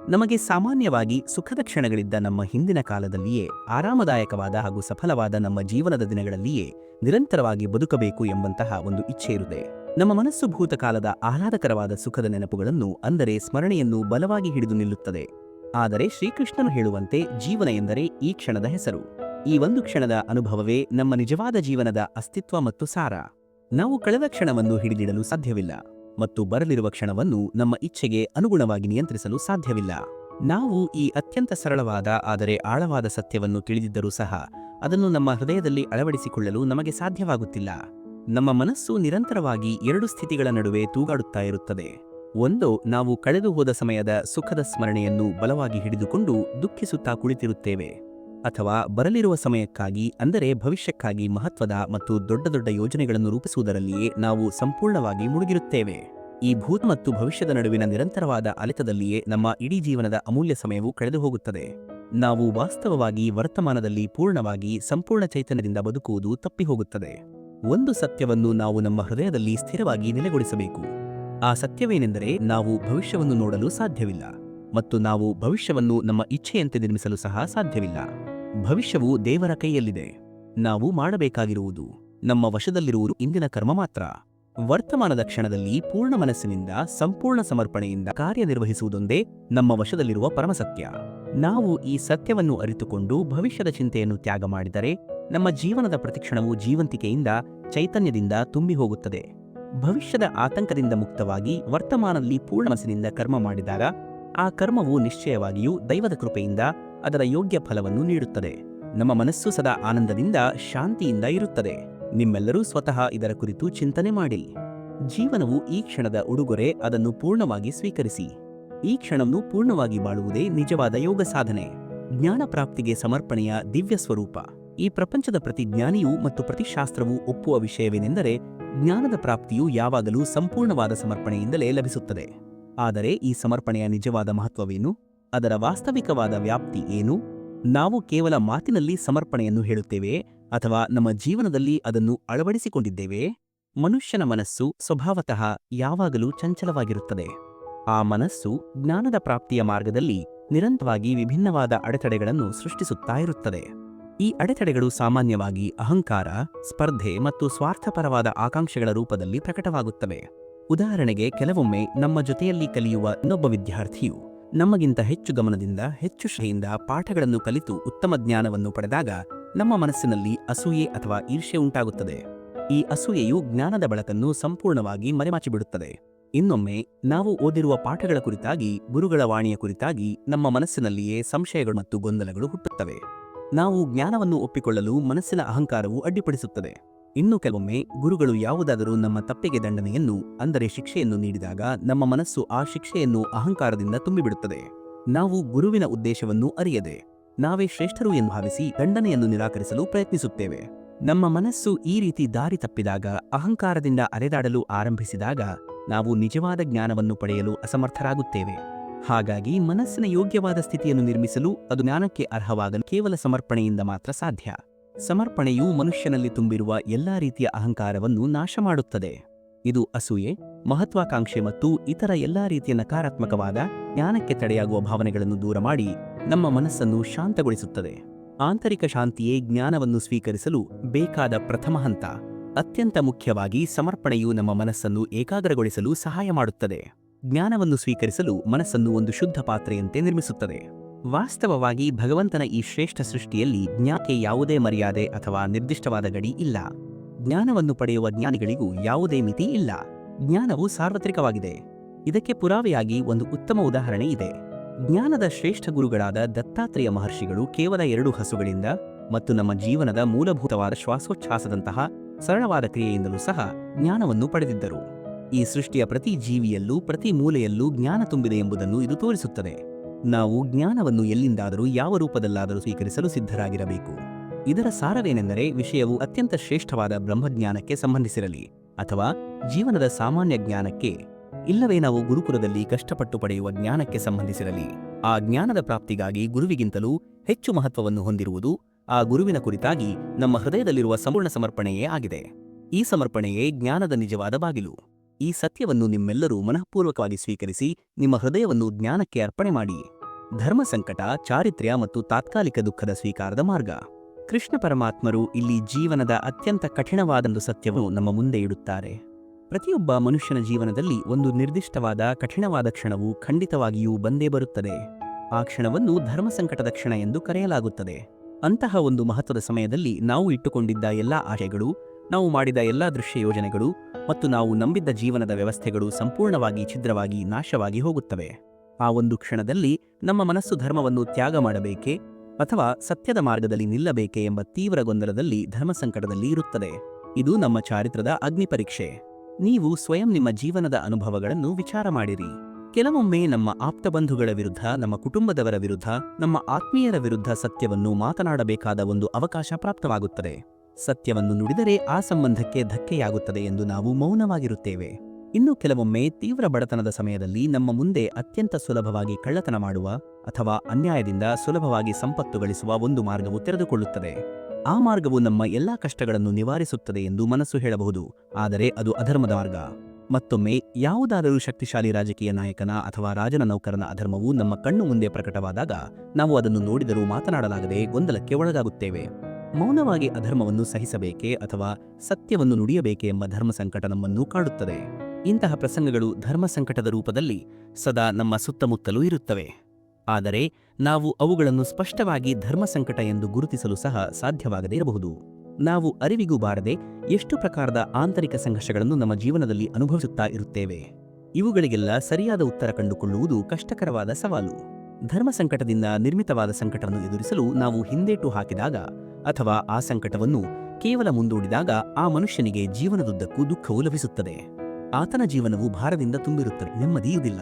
ನಮಗೆ ಸಾಮಾನ್ಯವಾಗಿ ಸುಖದ ಕ್ಷಣಗಳಿದ್ದ ನಮ್ಮ ಹಿಂದಿನ ಕಾಲದಲ್ಲಿಯೇ, ಆರಾಮದಾಯಕವಾದ ಹಾಗೂ ಸಫಲವಾದ ನಮ್ಮ ಜೀವನದ ದಿನಗಳಲ್ಲಿಯೇ ನಿರಂತರವಾಗಿ ಬದುಕಬೇಕು ಎಂಬಂತಹ ಒಂದು ಇಚ್ಛೆ ಇರುತ್ತದೆ ನಮ್ಮ ಮನಸ್ಸು ಭೂತಕಾಲದ ಆಹ್ಲಾದಕರವಾದ ಸುಖದ ನೆನಪುಗಳನ್ನು ಅಂದರೆ ಸ್ಮರಣೆಯನ್ನು ಬಲವಾಗಿ ಹಿಡಿದು ನಿಲ್ಲುತ್ತದೆ. ಆದರೆ ಶ್ರೀಕೃಷ್ಣನು ಹೇಳುವಂತೆ ಜೀವನ ಎಂದರೆ ಈ ಕ್ಷಣದ ಹೆಸರು. ಈ ಒಂದು ಕ್ಷಣದ ಅನುಭವವೇ ನಮ್ಮ ನಿಜವಾದ ಜೀವನದ ಅಸ್ತಿತ್ವ ಮತ್ತು ಸಾರ. ನಾವು ಕಳೆದ ಕ್ಷಣವನ್ನು ಹಿಡಿದಿಡಲು ಸಾಧ್ಯವಿಲ್ಲ ಮತ್ತು ಬರಲಿರುವ ಕ್ಷಣವನ್ನು ನಮ್ಮ ಇಚ್ಛೆಗೆ ಅನುಗುಣವಾಗಿ ನಿಯಂತ್ರಿಸಲು ಸಾಧ್ಯವಿಲ್ಲ. ನಾವು ಈ ಅತ್ಯಂತ ಸರಳವಾದ ಆದರೆ ಆಳವಾದ ಸತ್ಯವನ್ನು ತಿಳಿದಿದ್ದರೂ ಸಹ ಅದನ್ನು ನಮ್ಮ ಹೃದಯದಲ್ಲಿ ಅಳವಡಿಸಿಕೊಳ್ಳಲು ನಮಗೆ ಸಾಧ್ಯವಾಗುತ್ತಿಲ್ಲ. ನಮ್ಮ ಮನಸ್ಸು ನಿರಂತರವಾಗಿ ಎರಡು ಸ್ಥಿತಿಗಳ ನಡುವೆ ತೂಗಾಡುತ್ತಾ ಇರುತ್ತದೆ. ಒಂದು, ನಾವು ಕಳೆದು ಹೋದ ಸಮಯದ ಸುಖದ ಸ್ಮರಣೆಯನ್ನು ಬಲವಾಗಿ ಹಿಡಿದುಕೊಂಡು ದುಃಖಿಸುತ್ತಾ ಕುಳಿತಿರುತ್ತೇವೆ. ಅಥವಾ ಬರಲಿರುವ ಸಮಯಕ್ಕಾಗಿ, ಅಂದರೆ ಭವಿಷ್ಯಕ್ಕಾಗಿ ಮಹತ್ವದ ಮತ್ತು ದೊಡ್ಡ ದೊಡ್ಡ ಯೋಜನೆಗಳನ್ನು ರೂಪಿಸುವುದರಲ್ಲಿಯೇ ನಾವು ಸಂಪೂರ್ಣವಾಗಿ ಮುಳುಗಿರುತ್ತೇವೆ. ಈ ಭೂತ ಮತ್ತು ಭವಿಷ್ಯದ ನಡುವಿನ ನಿರಂತರವಾದ ಅಲೆತದಲ್ಲಿಯೇ ನಮ್ಮ ಇಡೀ ಜೀವನದ ಅಮೂಲ್ಯ ಸಮಯವು ಕಳೆದು ಹೋಗುತ್ತದೆ. ನಾವು ವಾಸ್ತವವಾಗಿ ವರ್ತಮಾನದಲ್ಲಿ ಪೂರ್ಣವಾಗಿ ಸಂಪೂರ್ಣ ಚೈತನ್ಯದಿಂದ ಬದುಕುವುದು ತಪ್ಪಿಹೋಗುತ್ತದೆ ಒಂದು ಸತ್ಯವನ್ನು ನಾವು ನಮ್ಮ ಹೃದಯದಲ್ಲಿ ಸ್ಥಿರವಾಗಿ ನೆಲೆಗೊಳಿಸಬೇಕು. ಆ ಸತ್ಯವೇನೆಂದರೆ ನಾವು ಭವಿಷ್ಯವನ್ನು ನೋಡಲು ಸಾಧ್ಯವಿಲ್ಲ, ಮತ್ತು ನಾವು ಭವಿಷ್ಯವನ್ನು ನಮ್ಮ ಇಚ್ಛೆಯಂತೆ ನಿರ್ಮಿಸಲು ಸಹ ಸಾಧ್ಯವಿಲ್ಲ. ಭವಿಷ್ಯವು ದೇವರ ಕೈಯಲ್ಲಿದೆ. ನಾವು ಮಾಡಬೇಕಾಗಿರುವುದು ನಮ್ಮ ವಶದಲ್ಲಿರುವುದು ಇಂದಿನ ಕರ್ಮ ಮಾತ್ರ. ವರ್ತಮಾನದ ಕ್ಷಣದಲ್ಲಿ ಪೂರ್ಣ ಮನಸ್ಸಿನಿಂದ, ಸಂಪೂರ್ಣ ಸಮರ್ಪಣೆಯಿಂದ ಕಾರ್ಯನಿರ್ವಹಿಸುವುದೊಂದೇ ನಮ್ಮ ವಶದಲ್ಲಿರುವ ಪರಮಸತ್ಯ. ನಾವು ಈ ಸತ್ಯವನ್ನು ಅರಿತುಕೊಂಡು ಭವಿಷ್ಯದ ಚಿಂತೆಯನ್ನು ತ್ಯಾಗ ಮಾಡಿದರೆ, ನಮ್ಮ ಜೀವನದ ಪ್ರತಿಕ್ಷಣವು ಜೀವಂತಿಕೆಯಿಂದ, ಚೈತನ್ಯದಿಂದ ತುಂಬಿ ಹೋಗುತ್ತದೆ. ಭವಿಷ್ಯದ ಆತಂಕದಿಂದ ಮುಕ್ತವಾಗಿ ವರ್ತಮಾನದಲ್ಲಿ ಪೂರ್ಣ ಮನಸ್ಸಿನಿಂದ ಕರ್ಮ ಮಾಡಿದಾಗ, ಆ ಕರ್ಮವು ನಿಶ್ಚಯವಾಗಿಯೂ ದೈವದ ಕೃಪೆಯಿಂದ ಅದರ ಯೋಗ್ಯ ಫಲವನ್ನು ನೀಡುತ್ತದೆ. ನಮ್ಮ ಮನಸ್ಸು ಸದಾ ಆನಂದದಿಂದ ಶಾಂತಿಯಿಂದ ಇರುತ್ತದೆ. ನಿಮ್ಮೆಲ್ಲರೂ ಸ್ವತಃ ಇದರ ಕುರಿತು ಚಿಂತನೆ ಮಾಡಿ. ಜೀವನವು ಈ ಕ್ಷಣದ ಉಡುಗೊರೆ, ಅದನ್ನು ಪೂರ್ಣವಾಗಿ ಸ್ವೀಕರಿಸಿ. ಈ ಕ್ಷಣವನ್ನು ಪೂರ್ಣವಾಗಿ ಬಾಳುವುದೇ ನಿಜವಾದ ಯೋಗ ಸಾಧನೆ. ಜ್ಞಾನ ಪ್ರಾಪ್ತಿಗೆ ಸಮರ್ಪಣೆಯ ದಿವ್ಯ ಸ್ವರೂಪ. ಈ ಪ್ರಪಂಚದ ಪ್ರತಿ ಜ್ಞಾನಿಯೂ ಮತ್ತು ಪ್ರತಿ ಶಾಸ್ತ್ರವೂ ಒಪ್ಪುವ ವಿಷಯವೇನೆಂದರೆ, ಜ್ಞಾನದ ಪ್ರಾಪ್ತಿಯು ಯಾವಾಗಲೂ ಸಂಪೂರ್ಣವಾದ ಸಮರ್ಪಣೆಯಿಂದಲೇ ಲಭಿಸುತ್ತದೆ. ಆದರೆ ಈ ಸಮರ್ಪಣೆಯ ನಿಜವಾದ ಮಹತ್ವವೇನು? ಅದರ ವಾಸ್ತವಿಕವಾದ ವ್ಯಾಪ್ತಿ ಏನು? ನಾವು ಕೇವಲ ಮಾತಿನಲ್ಲಿ ಸಮರ್ಪಣೆಯನ್ನು ಹೇಳುತ್ತೇವೆ ಅಥವಾ ನಮ್ಮ ಜೀವನದಲ್ಲಿ ಅದನ್ನು ಅಳವಡಿಸಿಕೊಂಡಿದ್ದೇವೆ? ಮನುಷ್ಯನ ಮನಸ್ಸು ಸ್ವಭಾವತಃ ಯಾವಾಗಲೂ ಚಂಚಲವಾಗಿರುತ್ತದೆ. ಆ ಮನಸ್ಸು ಜ್ಞಾನದ ಪ್ರಾಪ್ತಿಯ ಮಾರ್ಗದಲ್ಲಿ ನಿರಂತರವಾಗಿ ವಿಭಿನ್ನವಾದ ಅಡೆತಡೆಗಳನ್ನು ಸೃಷ್ಟಿಸುತ್ತಾ ಇರುತ್ತದೆ. ಈ ಅಡೆತಡೆಗಳು ಸಾಮಾನ್ಯವಾಗಿ ಅಹಂಕಾರ, ಸ್ಪರ್ಧೆ ಮತ್ತು ಸ್ವಾರ್ಥಪರವಾದ ಆಕಾಂಕ್ಷೆಗಳ ರೂಪದಲ್ಲಿ ಪ್ರಕಟವಾಗುತ್ತವೆ. ಉದಾಹರಣೆಗೆ ಕೆಲವೊಮ್ಮೆ ನಮ್ಮ ಜೊತೆಯಲ್ಲಿ ಕಲಿಯುವ ಇನ್ನೊಬ್ಬ ವಿದ್ಯಾರ್ಥಿಯು ನಮಗಿಂತ ಹೆಚ್ಚು ಗಮನದಿಂದ, ಹೆಚ್ಚು ಶ್ರದ್ಧೆಯಿಂದ ಪಾಠಗಳನ್ನು ಕಲಿತು ಉತ್ತಮ ಜ್ಞಾನವನ್ನು ಪಡೆದಾಗ ನಮ್ಮ ಮನಸ್ಸಿನಲ್ಲಿ ಅಸೂಯೆ ಅಥವಾ ಈರ್ಷ್ಯೆ ಉಂಟಾಗುತ್ತದೆ. ಈ ಅಸೂಯೆಯು ಜ್ಞಾನದ ಬೆಳಕನ್ನು ಸಂಪೂರ್ಣವಾಗಿ ಮರೆಮಾಚಿಬಿಡುತ್ತದೆ. ಇನ್ನೊಮ್ಮೆ, ನಾವು ಓದಿರುವ ಪಾಠಗಳ ಕುರಿತಾಗಿ, ಗುರುಗಳ ವಾಣಿಯ ಕುರಿತಾಗಿ ನಮ್ಮ ಮನಸ್ಸಿನಲ್ಲಿಯೇ ಸಂಶಯಗಳು ಮತ್ತು ಗೊಂದಲಗಳು ಹುಟ್ಟುತ್ತವೆ. ನಾವು ಜ್ಞಾನವನ್ನು ಒಪ್ಪಿಕೊಳ್ಳಲು ಮನಸ್ಸಿನ ಅಹಂಕಾರವು ಅಡ್ಡಿಪಡಿಸುತ್ತದೆ. ಇನ್ನು ಕೆಲವೊಮ್ಮೆ ಗುರುಗಳು ಯಾವುದಾದರೂ ನಮ್ಮ ತಪ್ಪಿಗೆ ದಂಡನೆಯನ್ನು, ಅಂದರೆ ಶಿಕ್ಷೆಯನ್ನು ನೀಡಿದಾಗ ನಮ್ಮ ಮನಸ್ಸು ಆ ಶಿಕ್ಷೆಯನ್ನು ಅಹಂಕಾರದಿಂದ ತುಂಬಿಬಿಡುತ್ತದೆ. ನಾವು ಗುರುವಿನ ಉದ್ದೇಶವನ್ನು ಅರಿಯದೆ, ನಾವೇ ಶ್ರೇಷ್ಠರು ಎಂದು ಭಾವಿಸಿ ದಂಡನೆಯನ್ನು ನಿರಾಕರಿಸಲು ಪ್ರಯತ್ನಿಸುತ್ತೇವೆ. ನಮ್ಮ ಮನಸ್ಸು ಈ ರೀತಿ ದಾರಿ ತಪ್ಪಿದಾಗ, ಅಹಂಕಾರದಿಂದ ಅರೆದಾಡಲು ಆರಂಭಿಸಿದಾಗ, ನಾವು ನಿಜವಾದ ಜ್ಞಾನವನ್ನು ಪಡೆಯಲು ಅಸಮರ್ಥರಾಗುತ್ತೇವೆ. ಹಾಗಾಗಿ ಮನಸ್ಸಿನ ಯೋಗ್ಯವಾದ ಸ್ಥಿತಿಯನ್ನು ನಿರ್ಮಿಸಲು ಅದು ಜ್ಞಾನಕ್ಕೆ ಅರ್ಹವಾಗಲು ಕೇವಲ ಸಮರ್ಪಣೆಯಿಂದ ಮಾತ್ರ ಸಾಧ್ಯ. ಸಮರ್ಪಣೆಯು ಮನುಷ್ಯನಲ್ಲಿ ತುಂಬಿರುವ ಎಲ್ಲಾ ರೀತಿಯ ಅಹಂಕಾರವನ್ನು ನಾಶ ಮಾಡುತ್ತದೆ. ಇದು ಅಸೂಯೆ, ಮಹತ್ವಾಕಾಂಕ್ಷೆ ಮತ್ತು ಇತರ ಎಲ್ಲಾ ರೀತಿಯ ನಕಾರಾತ್ಮಕವಾದ, ಜ್ಞಾನಕ್ಕೆ ತಡೆಯಾಗುವ ಭಾವನೆಗಳನ್ನು ದೂರ ಮಾಡಿ ನಮ್ಮ ಮನಸ್ಸನ್ನು ಶಾಂತಗೊಳಿಸುತ್ತದೆ. ಆಂತರಿಕ ಶಾಂತಿಯೇ ಜ್ಞಾನವನ್ನು ಸ್ವೀಕರಿಸಲು ಬೇಕಾದ ಪ್ರಥಮ ಹಂತ. ಅತ್ಯಂತ ಮುಖ್ಯವಾಗಿ ಸಮರ್ಪಣೆಯು ನಮ್ಮ ಮನಸ್ಸನ್ನು ಏಕಾಗ್ರಗೊಳಿಸಲು ಸಹಾಯ ಮಾಡುತ್ತದೆ. ಜ್ಞಾನವನ್ನು ಸ್ವೀಕರಿಸಲು ಮನಸ್ಸನ್ನು ಒಂದು ಶುದ್ಧ ಪಾತ್ರೆಯಂತೆ ನಿರ್ಮಿಸುತ್ತದೆ. ವಾಸ್ತವವಾಗಿ ಭಗವಂತನ ಈ ಶ್ರೇಷ್ಠ ಸೃಷ್ಟಿಯಲ್ಲಿ ಜ್ಞಾನಕ್ಕೆ ಯಾವುದೇ ಮರ್ಯಾದೆ ಅಥವಾ ನಿರ್ದಿಷ್ಟವಾದ ಗಡಿ ಇಲ್ಲ. ಜ್ಞಾನವನ್ನು ಪಡೆಯುವ ಜ್ಞಾನಿಗಳಿಗೂ ಯಾವುದೇ ಮಿತಿ ಇಲ್ಲ. ಜ್ಞಾನವು ಸಾರ್ವತ್ರಿಕವಾಗಿದೆ. ಇದಕ್ಕೆ ಪುರಾವೆಯಾಗಿ ಒಂದು ಉತ್ತಮ ಉದಾಹರಣೆ ಇದೆ. ಜ್ಞಾನದ ಶ್ರೇಷ್ಠ ಗುರುಗಳಾದ ದತ್ತಾತ್ರೇಯ ಮಹರ್ಷಿಗಳು ಕೇವಲ ಎರಡು ಹಸುಗಳಿಂದ ಮತ್ತು ನಮ್ಮ ಜೀವನದ ಮೂಲಭೂತವಾದ ಶ್ವಾಸೋಚ್ಛಾಸದಂತಹ ಸರಳವಾದ ಕ್ರಿಯೆಯಿಂದಲೂ ಸಹ ಜ್ಞಾನವನ್ನು ಪಡೆದಿದ್ದರು. ಈ ಸೃಷ್ಟಿಯ ಪ್ರತಿ ಜೀವಿಯಲ್ಲೂ ಪ್ರತಿ ಮೂಲೆಯಲ್ಲೂ ಜ್ಞಾನ ತುಂಬಿದೆ ಎಂಬುದನ್ನು ಇದು ತೋರಿಸುತ್ತದೆ. ನಾವು ಜ್ಞಾನವನ್ನು ಎಲ್ಲಿಂದಾದರೂ ಯಾವ ರೂಪದಲ್ಲಾದರೂ ಸ್ವೀಕರಿಸಲು ಸಿದ್ಧರಾಗಿರಬೇಕು. ಇದರ ಸಾರವೇನೆಂದರೆ ವಿಷಯವು ಅತ್ಯಂತ ಶ್ರೇಷ್ಠವಾದ ಬ್ರಹ್ಮಜ್ಞಾನಕ್ಕೆ ಸಂಬಂಧಿಸಿರಲಿ, ಅಥವಾ ಜೀವನದ ಸಾಮಾನ್ಯ ಜ್ಞಾನಕ್ಕೆ, ಇಲ್ಲವೇ ನಾವು ಗುರುಕುಲದಲ್ಲಿ ಕಷ್ಟಪಟ್ಟು ಪಡೆಯುವ ಜ್ಞಾನಕ್ಕೆ ಸಂಬಂಧಿಸಿರಲಿ. ಆ ಜ್ಞಾನದ ಪ್ರಾಪ್ತಿಗಾಗಿ ಗುರುವಿಗಿಂತಲೂ ಹೆಚ್ಚು ಮಹತ್ವವನ್ನು ಹೊಂದಿರುವುದು, ಆ ಗುರುವಿನ ಕುರಿತಾಗಿ ನಮ್ಮ ಹೃದಯದಲ್ಲಿರುವ ಸಂಪೂರ್ಣ ಸಮರ್ಪಣೆಯೇ ಆಗಿದೆ. ಈ ಸಮರ್ಪಣೆಯೇ ಜ್ಞಾನದ ನಿಜವಾದ ಬಾಗಿಲು. ಈ ಸತ್ಯವನ್ನು ನಿಮ್ಮೆಲ್ಲರೂ ಮನಃಪೂರ್ವಕವಾಗಿ ಸ್ವೀಕರಿಸಿ ನಿಮ್ಮ ಹೃದಯವನ್ನು ಜ್ಞಾನಕ್ಕೆ ಅರ್ಪಣೆ ಮಾಡಿ. ಧರ್ಮ ಸಂಕಟ, ಚಾರಿತ್ರ್ಯ ಮತ್ತು ತಾತ್ಕಾಲಿಕ ದುಃಖದ ಸ್ವೀಕಾರದ ಮಾರ್ಗ. ಕೃಷ್ಣ ಪರಮಾತ್ಮರು ಇಲ್ಲಿ ಜೀವನದ ಅತ್ಯಂತ ಕಠಿಣವಾದೊಂದು ಸತ್ಯವನ್ನು ನಮ್ಮ ಮುಂದೆ ಇಡುತ್ತಾರೆ. ಪ್ರತಿಯೊಬ್ಬ ಮನುಷ್ಯನ ಜೀವನದಲ್ಲಿ ಒಂದು ನಿರ್ದಿಷ್ಟವಾದ ಕಠಿಣವಾದ ಕ್ಷಣವು ಖಂಡಿತವಾಗಿಯೂ ಬಂದೇ ಬರುತ್ತದೆ. ಆ ಕ್ಷಣವನ್ನು ಧರ್ಮ ಸಂಕಟದ ಕ್ಷಣ ಎಂದು ಕರೆಯಲಾಗುತ್ತದೆ. ಅಂತಹ ಒಂದು ಮಹತ್ವದ ಸಮಯದಲ್ಲಿ ನಾವು ಇಟ್ಟುಕೊಂಡಿದ್ದ ಎಲ್ಲಾ ಆಶೆಗಳು ನಾವು ಮಾಡಿದ ಎಲ್ಲ ದೃಶ್ಯ ಯೋಜನೆಗಳು ಮತ್ತು ನಾವು ನಂಬಿದ್ದ ಜೀವನದ ವ್ಯವಸ್ಥೆಗಳು ಸಂಪೂರ್ಣವಾಗಿ ಛಿದ್ರವಾಗಿ ನಾಶವಾಗಿ ಹೋಗುತ್ತವೆ. ಆ ಒಂದು ಕ್ಷಣದಲ್ಲಿ ನಮ್ಮ ಮನಸ್ಸು ಧರ್ಮವನ್ನು ತ್ಯಾಗ ಮಾಡಬೇಕೇ ಅಥವಾ ಸತ್ಯದ ಮಾರ್ಗದಲ್ಲಿ ನಿಲ್ಲಬೇಕೆ ಎಂಬ ತೀವ್ರ ಗೊಂದಲದಲ್ಲಿ ಧರ್ಮ ಸಂಕಟದಲ್ಲಿ ಇರುತ್ತದೆ. ಇದು ನಮ್ಮ ಚಾರಿತ್ರದ ಅಗ್ನಿಪರೀಕ್ಷೆ ನೀವು ಸ್ವಯಂ ನಿಮ್ಮ ಜೀವನದ ಅನುಭವಗಳನ್ನು ವಿಚಾರ ಮಾಡಿರಿ. ಕೆಲವೊಮ್ಮೆ ನಮ್ಮ ಆಪ್ತ ಬಂಧುಗಳ ವಿರುದ್ಧ, ನಮ್ಮ ಕುಟುಂಬದವರ ವಿರುದ್ಧ, ನಮ್ಮ ಆತ್ಮೀಯರ ವಿರುದ್ಧ ಸತ್ಯವನ್ನು ಮಾತನಾಡಬೇಕಾದ ಒಂದು ಅವಕಾಶ ಪ್ರಾಪ್ತವಾಗುತ್ತದೆ. ಸತ್ಯವನ್ನು ನುಡಿದರೆ ಆ ಸಂಬಂಧಕ್ಕೆ ಧಕ್ಕೆಯಾಗುತ್ತದೆ ಎಂದು ನಾವು ಮೌನವಾಗಿರುತ್ತೇವೆ. ಇನ್ನು ಕೆಲವೊಮ್ಮೆ ತೀವ್ರ ಬಡತನದ ಸಮಯದಲ್ಲಿ ನಮ್ಮ ಮುಂದೆ ಅತ್ಯಂತ ಸುಲಭವಾಗಿ ಕಳ್ಳತನ ಮಾಡುವ ಅಥವಾ ಅನ್ಯಾಯದಿಂದ ಸುಲಭವಾಗಿ ಸಂಪತ್ತು ಗಳಿಸುವ ಒಂದು ಮಾರ್ಗವು ತೆರೆದುಕೊಳ್ಳುತ್ತದೆ. ಆ ಮಾರ್ಗವು ನಮ್ಮ ಎಲ್ಲಾ ಕಷ್ಟಗಳನ್ನು ನಿವಾರಿಸುತ್ತದೆ ಎಂದು ಮನಸ್ಸು ಹೇಳಬಹುದು, ಆದರೆ ಅದು ಅಧರ್ಮದ ಮಾರ್ಗ. ಮತ್ತೊಮ್ಮೆ, ಯಾವುದಾದರೂ ಶಕ್ತಿಶಾಲಿ ರಾಜಕೀಯ ನಾಯಕನ ಅಥವಾ ರಾಜನ ನೌಕರನ ಅಧರ್ಮವು ನಮ್ಮ ಕಣ್ಣು ಮುಂದೆ ಪ್ರಕಟವಾದಾಗ ನಾವು ಅದನ್ನು ನೋಡಿದರೂ ಮಾತನಾಡಲಾಗದೆ ಗೊಂದಲಕ್ಕೆ ಒಳಗಾಗುತ್ತೇವೆ. ಮೌನವಾಗಿ ಅಧರ್ಮವನ್ನು ಸಹಿಸಬೇಕೇ ಅಥವಾ ಸತ್ಯವನ್ನು ನುಡಿಯಬೇಕೆ ಎಂಬ ಧರ್ಮ ಸಂಕಟ ನಮ್ಮನ್ನು ಕಾಡುತ್ತದೆ. ಇಂತಹ ಪ್ರಸಂಗಗಳು ಧರ್ಮ ಸಂಕಟದ ರೂಪದಲ್ಲಿ ಸದಾ ನಮ್ಮ ಸುತ್ತಮುತ್ತಲೂ ಇರುತ್ತವೆ. ಆದರೆ ನಾವು ಅವುಗಳನ್ನು ಸ್ಪಷ್ಟವಾಗಿ ಧರ್ಮ ಸಂಕಟ ಎಂದು ಗುರುತಿಸಲು ಸಹ ಸಾಧ್ಯವಾಗದೇ ಇರಬಹುದು. ನಾವು ಅರಿವಿಗೂ ಬಾರದೆ ಎಷ್ಟು ಪ್ರಕಾರದ ಆಂತರಿಕ ಸಂಘರ್ಷಗಳನ್ನು ನಮ್ಮ ಜೀವನದಲ್ಲಿ ಅನುಭವಿಸುತ್ತಾ ಇರುತ್ತೇವೆ. ಇವುಗಳಿಗೆಲ್ಲ ಸರಿಯಾದ ಉತ್ತರ ಕಂಡುಕೊಳ್ಳುವುದು ಕಷ್ಟಕರವಾದ ಸವಾಲು. ಧರ್ಮ ಸಂಕಟದಿಂದ ನಿರ್ಮಿತವಾದ ಸಂಕಟವನ್ನು ಎದುರಿಸಲು ನಾವು ಹಿಂದೇಟು ಹಾಕಿದಾಗ ಅಥವಾ ಆ ಸಂಕಟವನ್ನು ಕೇವಲ ಮುಂದೂಡಿದಾಗ ಆ ಮನುಷ್ಯನಿಗೆ ಜೀವನದುದ್ದಕ್ಕೂ ದುಃಖವು ಲಭಿಸುತ್ತದೆ ಆತನ ಜೀವನವು ಭಾರದಿಂದ ತುಂಬಿರುತ್ತದೆ, ನೆಮ್ಮದಿಯುವುದಿಲ್ಲ.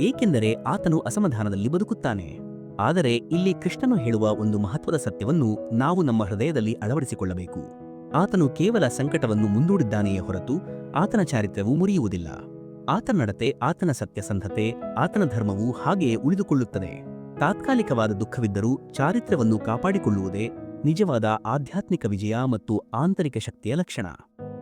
ಏಕೆಂದರೆ ಆತನು ಅಸಮಾಧಾನದಲ್ಲಿ ಬದುಕುತ್ತಾನೆ. ಆದರೆ ಇಲ್ಲಿ ಕೃಷ್ಣನು ಹೇಳುವ ಒಂದು ಮಹತ್ವದ ಸತ್ಯವನ್ನು ನಾವು ನಮ್ಮ ಹೃದಯದಲ್ಲಿ ಅಳವಡಿಸಿಕೊಳ್ಳಬೇಕು. ಆತನು ಕೇವಲ ಸಂಕಟವನ್ನು ಮುಂದೂಡಿದ್ದಾನೆಯೇ ಹೊರತು ಆತನ ಚಾರಿತ್ರ್ಯವು ಮುರಿಯುವುದಿಲ್ಲ. ಆತನ ನಡತೆ, ಆತನ ಸತ್ಯಸಂಧತೆ ಆತನ ಧರ್ಮವು ಹಾಗೆಯೇ ಉಳಿದುಕೊಳ್ಳುತ್ತದೆ. ತಾತ್ಕಾಲಿಕವಾದ ದುಃಖವಿದ್ದರೂ ಚಾರಿತ್ರ್ಯವನ್ನು ಕಾಪಾಡಿಕೊಳ್ಳುವುದೇ ನಿಜವಾದ ಆಧ್ಯಾತ್ಮಿಕ ವಿಜಯ ಮತ್ತು ಆಂತರಿಕ ಶಕ್ತಿಯ ಲಕ್ಷಣ.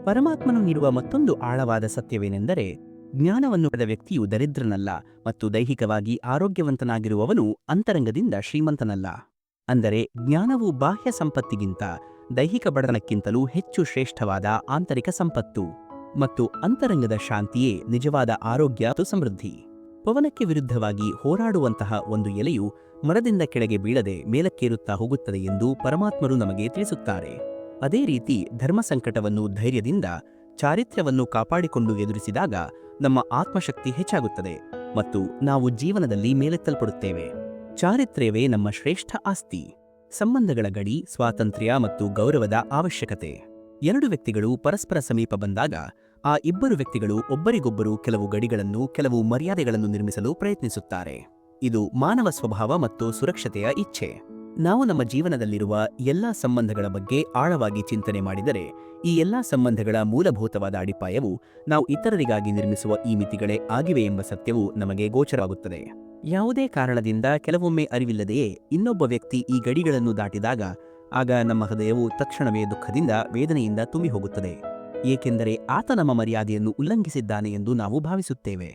ಪರಮಾತ್ಮನು ನೀಡುವ ಮತ್ತೊಂದು ಆಳವಾದ ಸತ್ಯವೇನೆಂದರೆ, ಜ್ಞಾನವನ್ನು ಪಡೆದ ವ್ಯಕ್ತಿಯು ದರಿದ್ರನಲ್ಲ ಮತ್ತು ದೈಹಿಕವಾಗಿ ಆರೋಗ್ಯವಂತನಾಗಿರುವವನು ಅಂತರಂಗದಿಂದ ಶ್ರೀಮಂತನಲ್ಲ. ಅಂದರೆ, ಜ್ಞಾನವು ಬಾಹ್ಯ ಸಂಪತ್ತಿಗಿಂತ ದೈಹಿಕ ಬಡತನಕ್ಕಿಂತಲೂ ಹೆಚ್ಚು ಶ್ರೇಷ್ಠವಾದ ಆಂತರಿಕ ಸಂಪತ್ತು ಮತ್ತು ಅಂತರಂಗದ ಶಾಂತಿಯೇ ನಿಜವಾದ ಆರೋಗ್ಯ ಮತ್ತು ಸಮೃದ್ಧಿ. ಪವನಕ್ಕೆ ವಿರುದ್ಧವಾಗಿ ಹೋರಾಡುವಂತಹ ಒಂದು ಎಲೆಯು ಮರದಿಂದ ಕೆಳಗೆ ಬೀಳದೆ ಮೇಲಕ್ಕೇರುತ್ತಾ ಹೋಗುತ್ತದೆ ಎಂದು ಪರಮಾತ್ಮರು ನಮಗೆ ತಿಳಿಸುತ್ತಾರೆ. ಅದೇ ರೀತಿ ಧರ್ಮ ಸಂಕಟವನ್ನು ಧೈರ್ಯದಿಂದ, ಚಾರಿತ್ರ್ಯವನ್ನು ಕಾಪಾಡಿಕೊಂಡು ಎದುರಿಸಿದಾಗ ನಮ್ಮ ಆತ್ಮಶಕ್ತಿ ಹೆಚ್ಚಾಗುತ್ತದೆ ಮತ್ತು ನಾವು ಜೀವನದಲ್ಲಿ ಮೇಲೆತ್ತಲ್ಪಡುತ್ತೇವೆ. ಚಾರಿತ್ರ್ಯವೇ ನಮ್ಮ ಶ್ರೇಷ್ಠ ಆಸ್ತಿ. ಸಂಬಂಧಗಳ ಗಡಿ, ಸ್ವಾತಂತ್ರ್ಯ ಮತ್ತು ಗೌರವದ ಅವಶ್ಯಕತೆ. ಎರಡು ವ್ಯಕ್ತಿಗಳು ಪರಸ್ಪರ ಸಮೀಪ ಬಂದಾಗ, ಆ ಇಬ್ಬರು ವ್ಯಕ್ತಿಗಳು ಒಬ್ಬರಿಗೊಬ್ಬರು ಕೆಲವು ಗಡಿಗಳನ್ನು, ಕೆಲವು ಮರ್ಯಾದೆಗಳನ್ನು ನಿರ್ಮಿಸಲು ಪ್ರಯತ್ನಿಸುತ್ತಾರೆ. ಇದು ಮಾನವ ಸ್ವಭಾವ ಮತ್ತು ಸುರಕ್ಷತೆಯ ಇಚ್ಛೆ. ನಾವು ನಮ್ಮ ಜೀವನದಲ್ಲಿರುವ ಎಲ್ಲಾ ಸಂಬಂಧಗಳ ಬಗ್ಗೆ ಆಳವಾಗಿ ಚಿಂತನೆ ಮಾಡಿದರೆ, ಈ ಎಲ್ಲಾ ಸಂಬಂಧಗಳ ಮೂಲಭೂತವಾದ ಅಡಿಪಾಯವು ನಾವು ಇತರರಿಗಾಗಿ ನಿರ್ಮಿಸುವ ಈ ಮಿತಿಗಳೇ ಆಗಿವೆ ಎಂಬ ಸತ್ಯವು ನಮಗೆ ಗೋಚರವಾಗುತ್ತದೆ. ಯಾವುದೇ ಕಾರಣದಿಂದ ಕೆಲವೊಮ್ಮೆ ಅರಿವಿಲ್ಲದೆಯೇ ಇನ್ನೊಬ್ಬ ವ್ಯಕ್ತಿ ಈ ಗಡಿಗಳನ್ನು ದಾಟಿದಾಗ, ಆಗ ನಮ್ಮ ಹೃದಯವು ತಕ್ಷಣವೇ ದುಃಖದಿಂದ, ವೇದನೆಯಿಂದ ತುಂಬಿ ಹೋಗುತ್ತದೆ ಏಕೆಂದರೆ ಆತ ನಮ್ಮ ಮರ್ಯಾದೆಯನ್ನು ಉಲ್ಲಂಘಿಸಿದ್ದಾನೆ ಎಂದು ನಾವು ಭಾವಿಸುತ್ತೇವೆ.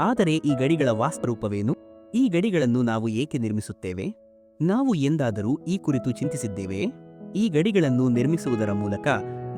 ಆದರೆ ಈ ಗಡಿಗಳ ವಾಸ್ತರೂಪವೇನು? ಈ ಗಡಿಗಳನ್ನು ನಾವು ಏಕೆ ನಿರ್ಮಿಸುತ್ತೇವೆ? ನಾವು ಎಂದಾದರೂ ಈ ಕುರಿತು ಚಿಂತಿಸಿದ್ದೇವೆ. ಈ ಗಡಿಗಳನ್ನು ನಿರ್ಮಿಸುವುದರ ಮೂಲಕ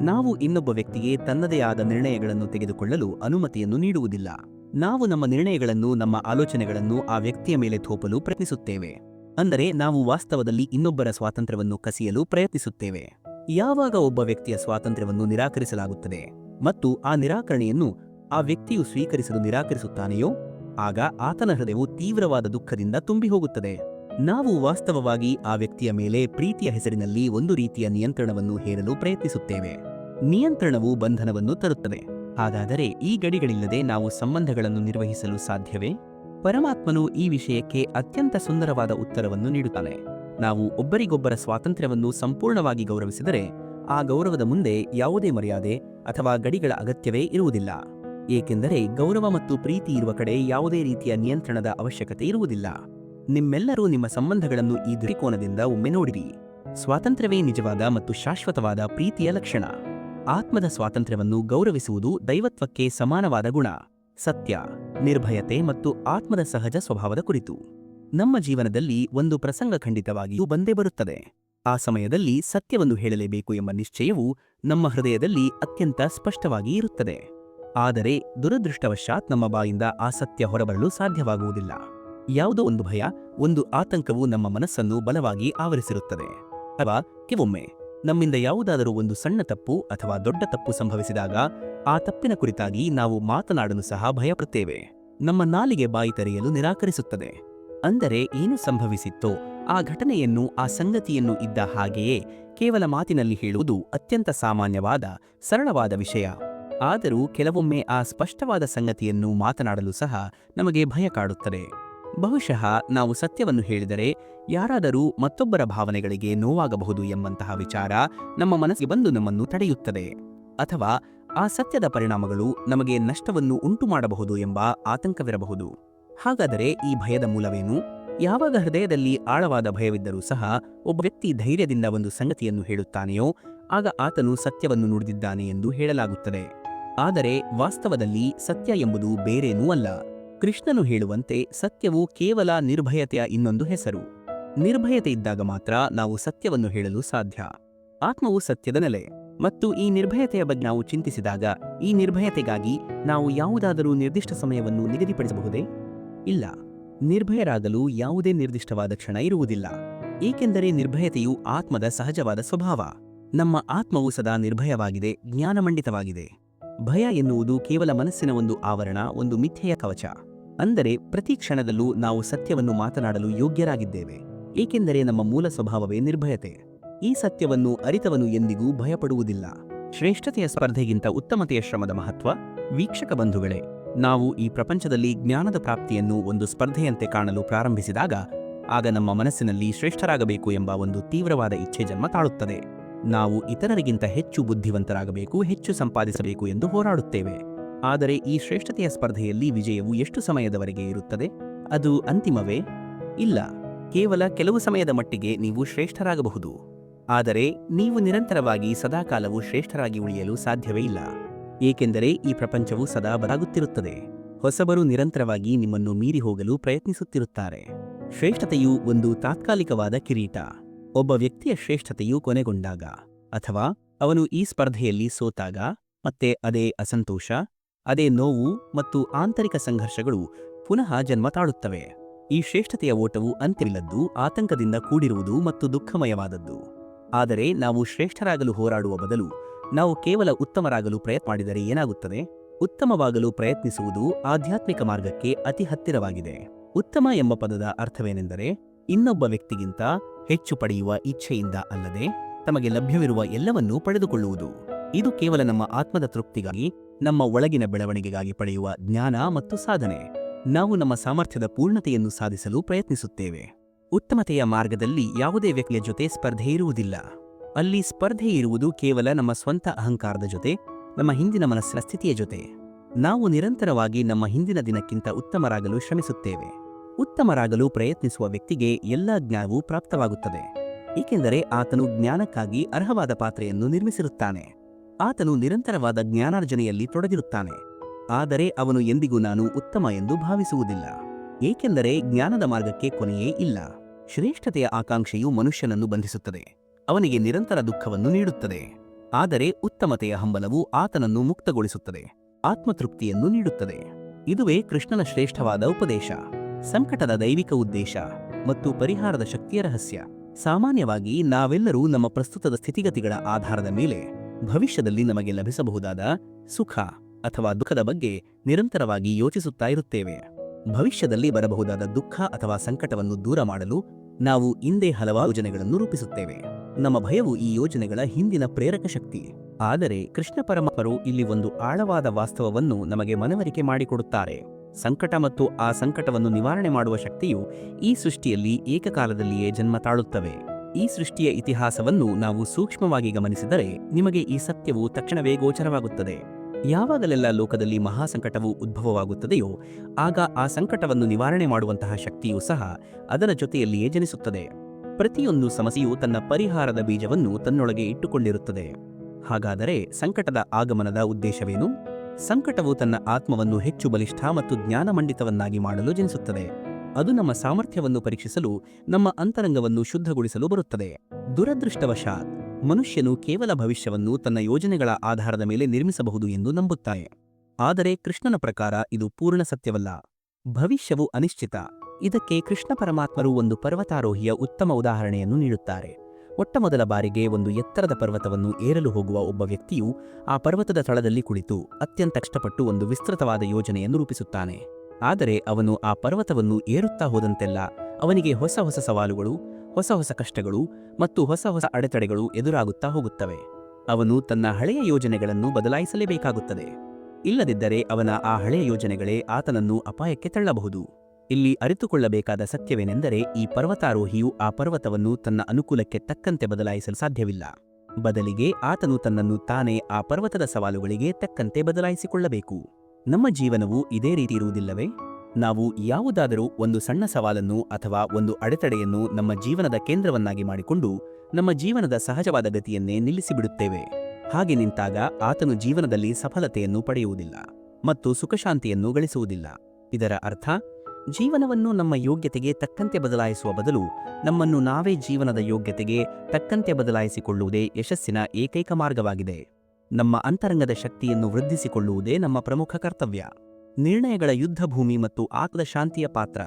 ನಾವು ಇನ್ನೊಬ್ಬ ವ್ಯಕ್ತಿಗೆ ತನ್ನದೇ ಆದ ನಿರ್ಣಯಗಳನ್ನು ತೆಗೆದುಕೊಳ್ಳಲು ಅನುಮತಿಯನ್ನು ನೀಡುವುದಿಲ್ಲ. ನಾವು ನಮ್ಮ ನಿರ್ಣಯಗಳನ್ನು, ನಮ್ಮ ಆಲೋಚನೆಗಳನ್ನು ಆ ವ್ಯಕ್ತಿಯ ಮೇಲೆ ಥೋಪಲು ಪ್ರಯತ್ನಿಸುತ್ತೇವೆ. ಅಂದರೆ ನಾವು ವಾಸ್ತವದಲ್ಲಿ ಇನ್ನೊಬ್ಬರ ಸ್ವಾತಂತ್ರ್ಯವನ್ನು ಕಸಿಯಲು ಪ್ರಯತ್ನಿಸುತ್ತೇವೆ. ಯಾವಾಗ ಒಬ್ಬ ವ್ಯಕ್ತಿಯ ಸ್ವಾತಂತ್ರ್ಯವನ್ನು ನಿರಾಕರಿಸಲಾಗುತ್ತದೆ ಮತ್ತು ಆ ನಿರಾಕರಣೆಯನ್ನು ಆ ವ್ಯಕ್ತಿಯು ಸ್ವೀಕರಿಸಲು ನಿರಾಕರಿಸುತ್ತಾನೆಯೋ? ಆಗ ಆತನ ಹೃದಯವು ತೀವ್ರವಾದ ದುಃಖದಿಂದ ತುಂಬಿ ಹೋಗುತ್ತದೆ. ನಾವು ವಾಸ್ತವವಾಗಿ ಆ ವ್ಯಕ್ತಿಯ ಮೇಲೆ ಪ್ರೀತಿಯ ಹೆಸರಿನಲ್ಲಿ ಒಂದು ರೀತಿಯ ನಿಯಂತ್ರಣವನ್ನು ಹೇರಲು ಪ್ರಯತ್ನಿಸುತ್ತೇವೆ. ನಿಯಂತ್ರಣವು ಬಂಧನವನ್ನು ತರುತ್ತದೆ. ಹಾಗಾದರೆ ಈ ಗಡಿಗಳಿಲ್ಲದೆ ನಾವು ಸಂಬಂಧಗಳನ್ನು ನಿರ್ವಹಿಸಲು ಸಾಧ್ಯವೇ? ಪರಮಾತ್ಮನು ಈ ವಿಷಯಕ್ಕೆ ಅತ್ಯಂತ ಸುಂದರವಾದ ಉತ್ತರವನ್ನು ನೀಡುತ್ತಾನೆ. ನಾವು ಒಬ್ಬರಿಗೊಬ್ಬರ ಸ್ವಾತಂತ್ರ್ಯವನ್ನು ಸಂಪೂರ್ಣವಾಗಿ ಗೌರವಿಸಿದರೆ, ಆ ಗೌರವದ ಮುಂದೆ ಯಾವುದೇ ಮರ್ಯಾದೆ ಅಥವಾ ಗಡಿಗಳ ಅಗತ್ಯವೇ ಇರುವುದಿಲ್ಲ. ಏಕೆಂದರೆ ಗೌರವ ಮತ್ತು ಪ್ರೀತಿ ಇರುವ ಕಡೆ ಯಾವುದೇ ರೀತಿಯ ನಿಯಂತ್ರಣದ ಅವಶ್ಯಕತೆ ಇರುವುದಿಲ್ಲ. ನಿಮ್ಮೆಲ್ಲರೂ ನಿಮ್ಮ ಸಂಬಂಧಗಳನ್ನು ಈ ದೃಷ್ಟಿಕೋನದಿಂದ ಒಮ್ಮೆ ನೋಡಿರಿ. ಸ್ವಾತಂತ್ರ್ಯವೇ ನಿಜವಾದ ಮತ್ತು ಶಾಶ್ವತವಾದ ಪ್ರೀತಿಯ ಲಕ್ಷಣ. ಆತ್ಮದ ಸ್ವಾತಂತ್ರ್ಯವನ್ನು ಗೌರವಿಸುವುದು ದೈವತ್ವಕ್ಕೆ ಸಮಾನವಾದ ಗುಣ. ಸತ್ಯ, ನಿರ್ಭಯತೆ ಮತ್ತು ಆತ್ಮದ ಸಹಜ ಸ್ವಭಾವದ ಕುರಿತು. ನಮ್ಮ ಜೀವನದಲ್ಲಿ ಒಂದು ಪ್ರಸಂಗ ಖಂಡಿತವಾಗಿಯೂ ಬಂದೇ ಬರುತ್ತದೆ. ಆ ಸಮಯದಲ್ಲಿ ಸತ್ಯವನ್ನು ಹೇಳಲೇಬೇಕು ಎಂಬ ನಿಶ್ಚಯವು ನಮ್ಮ ಹೃದಯದಲ್ಲಿ ಅತ್ಯಂತ ಸ್ಪಷ್ಟವಾಗಿ ಇರುತ್ತದೆ. ಆದರೆ ದುರದೃಷ್ಟವಶಾತ್ ನಮ್ಮ ಬಾಯಿಂದ ಆ ಸತ್ಯ ಹೊರಬರಲು ಸಾಧ್ಯವಾಗುವುದಿಲ್ಲ. ಯಾವುದೋ ಒಂದು ಭಯ, ಒಂದು ಆತಂಕವು ನಮ್ಮ ಮನಸ್ಸನ್ನು ಬಲವಾಗಿ ಆವರಿಸಿರುತ್ತದೆ. ಅಥವಾ ಕೆಲವೊಮ್ಮೆ ನಮ್ಮಿಂದ ಯಾವುದಾದರೂ ಒಂದು ಸಣ್ಣ ತಪ್ಪು ಅಥವಾ ದೊಡ್ಡ ತಪ್ಪು ಸಂಭವಿಸಿದಾಗ ಆ ತಪ್ಪಿನ ಕುರಿತಾಗಿ ನಾವು ಮಾತನಾಡಲು ಸಹ ಭಯಪಡುತ್ತೇವೆ. ನಮ್ಮ ನಾಲಿಗೆ ಬಾಯಿ ತೆರೆಯಲು ನಿರಾಕರಿಸುತ್ತದೆ. ಅಂದರೆ ಏನು ಸಂಭವಿಸಿತ್ತೋ ಆ ಘಟನೆಯನ್ನು, ಆ ಸಂಗತಿಯನ್ನು ಇದ್ದ ಹಾಗೆಯೇ ಕೇವಲ ಮಾತಿನಲ್ಲಿ ಹೇಳುವುದು ಅತ್ಯಂತ ಸಾಮಾನ್ಯವಾದ, ಸರಳವಾದ ವಿಷಯ. ಆದರೂ ಕೆಲವೊಮ್ಮೆ ಆ ಸ್ಪಷ್ಟವಾದ ಸಂಗತಿಯನ್ನು ಮಾತನಾಡಲು ಸಹ ನಮಗೆ ಭಯ ಕಾಡುತ್ತದೆ. ಬಹುಶಃ ನಾವು ಸತ್ಯವನ್ನು ಹೇಳಿದರೆ ಯಾರಾದರೂ ಮತ್ತೊಬ್ಬರ ಭಾವನೆಗಳಿಗೆ ನೋವಾಗಬಹುದು ಎಂಬಂತಹ ವಿಚಾರ ನಮ್ಮ ಮನಸ್ಸಿಗೆ ಬಂದು ನಮ್ಮನ್ನು ತಡೆಯುತ್ತದೆ. ಅಥವಾ ಆ ಸತ್ಯದ ಪರಿಣಾಮಗಳು ನಮಗೆ ನಷ್ಟವನ್ನು ಉಂಟು ಮಾಡಬಹುದು ಎಂಬ ಆತಂಕವಿರಬಹುದು. ಹಾಗಾದರೆ ಈ ಭಯದ ಮೂಲವೇನು? ಯಾವಾಗ ಹೃದಯದಲ್ಲಿ ಆಳವಾದ ಭಯವಿದ್ದರೂ ಸಹ ಒಬ್ಬ ವ್ಯಕ್ತಿ ಧೈರ್ಯದಿಂದ ಒಂದು ಸಂಗತಿಯನ್ನು ಹೇಳುತ್ತಾನೆಯೋ, ಆಗ ಆತನು ಸತ್ಯವನ್ನು ನುಡಿದಿದ್ದಾನೆ ಎಂದು ಹೇಳಲಾಗುತ್ತದೆ. ಆದರೆ ವಾಸ್ತವದಲ್ಲಿ ಸತ್ಯ ಎಂಬುದು ಬೇರೇನೂ ಅಲ್ಲ. ಕೃಷ್ಣನು ಹೇಳುವಂತೆ ಸತ್ಯವು ಕೇವಲ ನಿರ್ಭಯತೆಯ ಇನ್ನೊಂದು ಹೆಸರು. ನಿರ್ಭಯತೆ ಇದ್ದಾಗ ಮಾತ್ರ ನಾವು ಸತ್ಯವನ್ನು ಹೇಳಲು ಸಾಧ್ಯ. ಆತ್ಮವು ಸತ್ಯದ ನೆಲೆ. ಮತ್ತು ಈ ನಿರ್ಭಯತೆಯ ಬಗ್ಗೆ ನಾವು ಚಿಂತಿಸಿದಾಗ ಈ ನಿರ್ಭಯತೆಗಾಗಿ ನಾವು ಯಾವುದಾದರೂ ನಿರ್ದಿಷ್ಟ ಸಮಯವನ್ನು ನಿಗದಿಪಡಿಸಬಹುದೇ? ಇಲ್ಲ. ನಿರ್ಭಯರಾಗಲು ಯಾವುದೇ ನಿರ್ದಿಷ್ಟವಾದ ಕ್ಷಣ ಇರುವುದಿಲ್ಲ. ಏಕೆಂದರೆ ನಿರ್ಭಯತೆಯು ಆತ್ಮದ ಸಹಜವಾದ ಸ್ವಭಾವ. ನಮ್ಮ ಆತ್ಮವು ಸದಾ ನಿರ್ಭಯವಾಗಿದೆ, ಜ್ಞಾನಮಂಡಿತವಾಗಿದೆ. ಭಯ ಎನ್ನುವುದು ಕೇವಲ ಮನಸ್ಸಿನ ಒಂದು ಆವರಣ, ಒಂದು ಮಿಥ್ಯೆಯ ಕವಚ. ಅಂದರೆ ಪ್ರತಿ ಕ್ಷಣದಲ್ಲೂ ನಾವು ಸತ್ಯವನ್ನು ಮಾತನಾಡಲು ಯೋಗ್ಯರಾಗಿದ್ದೇವೆ, ಏಕೆಂದರೆ ನಮ್ಮ ಮೂಲ ಸ್ವಭಾವವೇ ನಿರ್ಭಯತೆ. ಈ ಸತ್ಯವನ್ನು ಅರಿತವನು ಎಂದಿಗೂ ಭಯಪಡುವುದಿಲ್ಲ. ಶ್ರೇಷ್ಠತೆಯ ಸ್ಪರ್ಧೆಗಿಂತ ಉತ್ತಮತೆಯ ಶ್ರಮದ ಮಹತ್ವ, ವೀಕ್ಷಕ ಬಂಧುಗಳೇ, ನಾವು ಈ ಪ್ರಪಂಚದಲ್ಲಿ ಜ್ಞಾನದ ಪ್ರಾಪ್ತಿಯನ್ನು ಒಂದು ಸ್ಪರ್ಧೆಯಂತೆ ಕಾಣಲು ಪ್ರಾರಂಭಿಸಿದಾಗ, ಆಗ ನಮ್ಮ ಮನಸ್ಸಿನಲ್ಲಿ ಶ್ರೇಷ್ಠರಾಗಬೇಕು ಎಂಬ ಒಂದು ತೀವ್ರವಾದ ಇಚ್ಛೆ ಜನ್ಮ ತಾಳುತ್ತದೆ. ನಾವು ಇತರರಿಗಿಂತ ಹೆಚ್ಚು ಬುದ್ಧಿವಂತರಾಗಬೇಕು, ಹೆಚ್ಚು ಸಂಪಾದಿಸಬೇಕು ಎಂದು ಹೋರಾಡುತ್ತೇವೆ. ಆದರೆ ಈ ಶ್ರೇಷ್ಠತೆಯ ಸ್ಪರ್ಧೆಯಲ್ಲಿ ವಿಜಯವು ಎಷ್ಟು ಸಮಯದವರೆಗೆ ಇರುತ್ತದೆ? ಅದು ಅಂತಿಮವೇ? ಇಲ್ಲ. ಕೇವಲ ಕೆಲವು ಸಮಯದ ಮಟ್ಟಿಗೆ ನೀವು ಶ್ರೇಷ್ಠರಾಗಬಹುದು. ಆದರೆ ನೀವು ನಿರಂತರವಾಗಿ ಸದಾಕಾಲವು ಶ್ರೇಷ್ಠರಾಗಿ ಉಳಿಯಲು ಸಾಧ್ಯವೇ ಇಲ್ಲ. ಏಕೆಂದರೆ ಈ ಪ್ರಪಂಚವು ಸದಾ ಬದಲಾಗುತ್ತಿರುತ್ತದೆ. ಹೊಸಬರು ನಿರಂತರವಾಗಿ ನಿಮ್ಮನ್ನು ಮೀರಿ ಹೋಗಲು ಪ್ರಯತ್ನಿಸುತ್ತಿರುತ್ತಾರೆ. ಶ್ರೇಷ್ಠತೆಯು ಒಂದು ತಾತ್ಕಾಲಿಕವಾದ ಕಿರೀಟ. ಒಬ್ಬ ವ್ಯಕ್ತಿಯ ಶ್ರೇಷ್ಠತೆಯು ಕೊನೆಗೊಂಡಾಗ, ಅಥವಾ ಅವನು ಈ ಸ್ಪರ್ಧೆಯಲ್ಲಿ ಸೋತಾಗ, ಮತ್ತೆ ಅದೇ ಅಸಂತೋಷ, ಅದೇ ನೋವು ಮತ್ತು ಆಂತರಿಕ ಸಂಘರ್ಷಗಳು ಪುನಃ ಜನ್ಮ ತಾಳುತ್ತವೆ. ಈ ಶ್ರೇಷ್ಠತೆಯ ಓಟವು ಅಂತ್ಯವಿಲ್ಲದ್ದು ಆತಂಕದಿಂದ ಕೂಡಿರುವುದು ಮತ್ತು ದುಃಖಮಯವಾದದ್ದು. ಆದರೆ ನಾವು ಶ್ರೇಷ್ಠರಾಗಲು ಹೋರಾಡುವ ಬದಲು ನಾವು ಕೇವಲ ಉತ್ತಮರಾಗಲು ಪ್ರಯತ್ನ ಮಾಡಿದರೆ ಏನಾಗುತ್ತದೆ? ಉತ್ತಮವಾಗಲು ಪ್ರಯತ್ನಿಸುವುದು ಆಧ್ಯಾತ್ಮಿಕ ಮಾರ್ಗಕ್ಕೆ ಅತಿ ಹತ್ತಿರವಾಗಿದೆ. ಉತ್ತಮ ಎಂಬ ಪದದ ಅರ್ಥವೇನೆಂದರೆ, ಇನ್ನೊಬ್ಬ ವ್ಯಕ್ತಿಗಿಂತ ಹೆಚ್ಚು ಪಡೆಯುವ ಇಚ್ಛೆಯಿಂದ ಅಲ್ಲದೆ ತಮಗೆ ಲಭ್ಯವಿರುವ ಎಲ್ಲವನ್ನೂ ಪಡೆದುಕೊಳ್ಳುವುದು. ಇದು ಕೇವಲ ನಮ್ಮ ಆತ್ಮದ ತೃಪ್ತಿಗಾಗಿ, ನಮ್ಮ ಒಳಗಿನ ಬೆಳವಣಿಗೆಗಾಗಿ ಪಡೆಯುವ ಜ್ಞಾನ ಮತ್ತು ಸಾಧನೆ. ನಾವು ನಮ್ಮ ಸಾಮರ್ಥ್ಯದ ಪೂರ್ಣತೆಯನ್ನು ಸಾಧಿಸಲು ಪ್ರಯತ್ನಿಸುತ್ತೇವೆ. ಉತ್ತಮತೆಯ ಮಾರ್ಗದಲ್ಲಿ ಯಾವುದೇ ವ್ಯಕ್ತಿಯ ಜೊತೆ ಸ್ಪರ್ಧೆ ಇರುವುದಿಲ್ಲ. ಅಲ್ಲಿ ಸ್ಪರ್ಧೆ ಇರುವುದು ಕೇವಲ ನಮ್ಮ ಸ್ವಂತ ಅಹಂಕಾರದ ಜೊತೆ, ನಮ್ಮ ಹಿಂದಿನ ಮನಸ್ಸಿನ ಸ್ಥಿತಿಯ ಜೊತೆ. ನಾವು ನಿರಂತರವಾಗಿ ನಮ್ಮ ಹಿಂದಿನ ದಿನಕ್ಕಿಂತ ಉತ್ತಮರಾಗಲು ಶ್ರಮಿಸುತ್ತೇವೆ. ಉತ್ತಮರಾಗಲು ಪ್ರಯತ್ನಿಸುವ ವ್ಯಕ್ತಿಗೆ ಎಲ್ಲ ಜ್ಞಾನವೂ ಪ್ರಾಪ್ತವಾಗುತ್ತದೆ. ಏಕೆಂದರೆ ಆತನು ಜ್ಞಾನಕ್ಕಾಗಿ ಅರ್ಹವಾದ ಪಾತ್ರೆಯನ್ನು ನಿರ್ಮಿಸಿರುತ್ತಾನೆ. ಆತನು ನಿರಂತರವಾದ ಜ್ಞಾನಾರ್ಜನೆಯಲ್ಲಿ ತೊಡಗಿರುತ್ತಾನೆ. ಆದರೆ ಅವನು ಎಂದಿಗೂ ನಾನು ಉತ್ತಮ ಎಂದು ಭಾವಿಸುವುದಿಲ್ಲ. ಏಕೆಂದರೆ ಜ್ಞಾನದ ಮಾರ್ಗಕ್ಕೆ ಕೊನೆಯೇ ಇಲ್ಲ. ಶ್ರೇಷ್ಠತೆಯ ಆಕಾಂಕ್ಷೆಯು ಮನುಷ್ಯನನ್ನು ಬಂಧಿಸುತ್ತದೆ. ಅವನಿಗೆ ನಿರಂತರ ದುಃಖವನ್ನು ನೀಡುತ್ತದೆ. ಆದರೆ ಉತ್ತಮತೆಯ ಹಂಬಲವು ಆತನನ್ನು ಮುಕ್ತಗೊಳಿಸುತ್ತದೆ. ಆತ್ಮತೃಪ್ತಿಯನ್ನು ನೀಡುತ್ತದೆ. ಇದುವೇ ಕೃಷ್ಣನ ಶ್ರೇಷ್ಠವಾದ ಉಪದೇಶ. ಸಂಕಟದ ದೈವಿಕ ಉದ್ದೇಶ ಮತ್ತು ಪರಿಹಾರದ ಶಕ್ತಿಯ ರಹಸ್ಯ. ಸಾಮಾನ್ಯವಾಗಿ ನಾವೆಲ್ಲರೂ ನಮ್ಮ ಪ್ರಸ್ತುತದ ಸ್ಥಿತಿಗತಿಗಳ ಆಧಾರದ ಮೇಲೆ ಭವಿಷ್ಯದಲ್ಲಿ ನಮಗೆ ಲಭಿಸಬಹುದಾದ ಸುಖ ಅಥವಾ ದುಃಖದ ಬಗ್ಗೆ ನಿರಂತರವಾಗಿ ಯೋಚಿಸುತ್ತಾ ಇರುತ್ತೇವೆ. ಭವಿಷ್ಯದಲ್ಲಿ ಬರಬಹುದಾದ ದುಃಖ ಅಥವಾ ಸಂಕಟವನ್ನು ದೂರ ಮಾಡಲು ನಾವು ಇಂದೇ ಹಲವಾರು ಯೋಜನೆಗಳನ್ನು ರೂಪಿಸುತ್ತೇವೆ. ನಮ್ಮ ಭಯವು ಈ ಯೋಜನೆಗಳ ಹಿಂದಿನ ಪ್ರೇರಕ ಶಕ್ತಿ. ಆದರೆ ಕೃಷ್ಣ ಪರಮಾತ್ಮರು ಇಲ್ಲಿ ಒಂದು ಆಳವಾದ ವಾಸ್ತವವನ್ನು ನಮಗೆ ಮನವರಿಕೆ ಮಾಡಿಕೊಡುತ್ತಾರೆ. ಸಂಕಟ ಮತ್ತು ಆ ಸಂಕಟವನ್ನು ನಿವಾರಣೆ ಮಾಡುವ ಶಕ್ತಿಯು ಈ ಸೃಷ್ಟಿಯಲ್ಲಿ ಏಕಕಾಲದಲ್ಲಿಯೇ ಜನ್ಮ ತಾಳುತ್ತವೆ. ಈ ಸೃಷ್ಟಿಯ ಇತಿಹಾಸವನ್ನು ನಾವು ಸೂಕ್ಷ್ಮವಾಗಿ ಗಮನಿಸಿದರೆ ನಿಮಗೆ ಈ ಸತ್ಯವು ತಕ್ಷಣವೇ ಗೋಚರವಾಗುತ್ತದೆ. ಯಾವಾಗಲೆಲ್ಲ ಲೋಕದಲ್ಲಿ ಮಹಾಸಂಕಟವು ಉದ್ಭವವಾಗುತ್ತದೆಯೋ, ಆಗ ಆ ಸಂಕಟವನ್ನು ನಿವಾರಣೆ ಮಾಡುವಂತಹ ಶಕ್ತಿಯೂ ಸಹ ಅದರ ಜೊತೆಯಲ್ಲಿಯೇ ಜನಿಸುತ್ತದೆ. ಪ್ರತಿಯೊಂದು ಸಮಸ್ಯೆಯು ತನ್ನ ಪರಿಹಾರದ ಬೀಜವನ್ನು ತನ್ನೊಳಗೆ ಇಟ್ಟುಕೊಂಡಿರುತ್ತದೆ. ಹಾಗಾದರೆ ಸಂಕಟದ ಆಗಮನದ ಉದ್ದೇಶವೇನು? ಸಂಕಟವು ತನ್ನ ಆತ್ಮವನ್ನು ಹೆಚ್ಚು ಬಲಿಷ್ಠ ಮತ್ತು ಜ್ಞಾನಮಂಡಿತವನ್ನಾಗಿ ಮಾಡಲು ಜನಿಸುತ್ತದೆ. ಅದು ನಮ್ಮ ಸಾಮರ್ಥ್ಯವನ್ನು ಪರೀಕ್ಷಿಸಲು, ನಮ್ಮ ಅಂತರಂಗವನ್ನು ಶುದ್ಧಗೊಳಿಸಲು ಬರುತ್ತದೆ. ದುರದೃಷ್ಟವಶಾತ್, ಮನುಷ್ಯನು ಕೇವಲ ಭವಿಷ್ಯವನ್ನು ತನ್ನ ಯೋಜನೆಗಳ ಆಧಾರದ ಮೇಲೆ ನಿರ್ಮಿಸಬಹುದು ಎಂದು ನಂಬುತ್ತಾನೆ. ಆದರೆ ಕೃಷ್ಣನ ಪ್ರಕಾರ ಇದು ಪೂರ್ಣ ಸತ್ಯವಲ್ಲ. ಭವಿಷ್ಯವು ಅನಿಶ್ಚಿತ. ಇದಕ್ಕೆ ಕೃಷ್ಣ ಪರಮಾತ್ಮರು ಒಂದು ಪರ್ವತಾರೋಹಿಯ ಉತ್ತಮ ಉದಾಹರಣೆಯನ್ನು ನೀಡುತ್ತಾರೆ. ಮೊಟ್ಟಮೊದಲ ಬಾರಿಗೆ ಒಂದು ಎತ್ತರದ ಪರ್ವತವನ್ನು ಏರಲು ಹೋಗುವ ಒಬ್ಬ ವ್ಯಕ್ತಿಯು ಆ ಪರ್ವತದ ತಳದಲ್ಲಿ ಕುಳಿತು ಅತ್ಯಂತ ಕಷ್ಟಪಟ್ಟು ಒಂದು ವಿಸ್ತೃತವಾದ ಯೋಜನೆಯನ್ನು ರೂಪಿಸುತ್ತಾನೆ. ಆದರೆ ಅವನು ಆ ಪರ್ವತವನ್ನು ಏರುತ್ತಾ ಹೋದಂತೆಲ್ಲ ಅವನಿಗೆ ಹೊಸ ಹೊಸ ಸವಾಲುಗಳು, ಹೊಸ ಹೊಸ ಕಷ್ಟಗಳು ಮತ್ತು ಹೊಸ ಹೊಸ ಅಡೆತಡೆಗಳು ಎದುರಾಗುತ್ತಾ ಹೋಗುತ್ತವೆ. ಅವನು ತನ್ನ ಹಳೆಯ ಯೋಜನೆಗಳನ್ನು ಬದಲಾಯಿಸಲೇಬೇಕಾಗುತ್ತದೆ. ಇಲ್ಲದಿದ್ದರೆ ಅವನ ಆ ಹಳೆಯ ಯೋಜನೆಗಳೇ ಆತನನ್ನು ಅಪಾಯಕ್ಕೆ ತಳ್ಳಬಹುದು. ಇಲ್ಲಿ ಅರಿತುಕೊಳ್ಳಬೇಕಾದ ಸತ್ಯವೇನೆಂದರೆ ಈ ಪರ್ವತಾರೋಹಿಯು ಆ ಪರ್ವತವನ್ನು ತನ್ನ ಅನುಕೂಲಕ್ಕೆ ತಕ್ಕಂತೆ ಬದಲಾಯಿಸಲು ಸಾಧ್ಯವಿಲ್ಲ. ಬದಲಿಗೆ ಆತನು ತನ್ನನ್ನು ತಾನೇ ಆ ಪರ್ವತದ ಸವಾಲುಗಳಿಗೆ ತಕ್ಕಂತೆ ಬದಲಾಯಿಸಿಕೊಳ್ಳಬೇಕು. ನಮ್ಮ ಜೀವನವು ಇದೇ ರೀತಿ ಇರುವುದಿಲ್ಲವೇ? ನಾವು ಯಾವುದಾದರೂ ಒಂದು ಸಣ್ಣ ಸವಾಲನ್ನು ಅಥವಾ ಒಂದು ಅಡೆತಡೆಯನ್ನು ನಮ್ಮ ಜೀವನದ ಕೇಂದ್ರವನ್ನಾಗಿ ಮಾಡಿಕೊಂಡು ನಮ್ಮ ಜೀವನದ ಸಹಜವಾದ ಗತಿಯನ್ನೇ ನಿಲ್ಲಿಸಿಬಿಡುತ್ತೇವೆ. ಹಾಗೆ ನಿಂತಾಗ ಆತನು ಜೀವನದಲ್ಲಿ ಸಫಲತೆಯನ್ನು ಪಡೆಯುವುದಿಲ್ಲ ಮತ್ತು ಸುಖಶಾಂತಿಯನ್ನು ಗಳಿಸುವುದಿಲ್ಲ. ಇದರ ಅರ್ಥ ಜೀವನವನ್ನು ನಮ್ಮ ಯೋಗ್ಯತೆಗೆ ತಕ್ಕಂತೆ ಬದಲಾಯಿಸುವ ಬದಲು ನಮ್ಮನ್ನು ನಾವೇ ಜೀವನದ ಯೋಗ್ಯತೆಗೆ ತಕ್ಕಂತೆ ಬದಲಾಯಿಸಿಕೊಳ್ಳುವುದೇ ಯಶಸ್ಸಿನ ಏಕೈಕ ಮಾರ್ಗವಾಗಿದೆ. ನಮ್ಮ ಅಂತರಂಗದ ಶಕ್ತಿಯನ್ನು ವೃದ್ಧಿಸಿಕೊಳ್ಳುವುದೇ ನಮ್ಮ ಪ್ರಮುಖ ಕರ್ತವ್ಯ. ನಿರ್ಣಯಗಳ ಯುದ್ಧಭೂಮಿ ಮತ್ತು ಆತ್ಮದ ಶಾಂತಿಯ ಪಾತ್ರ.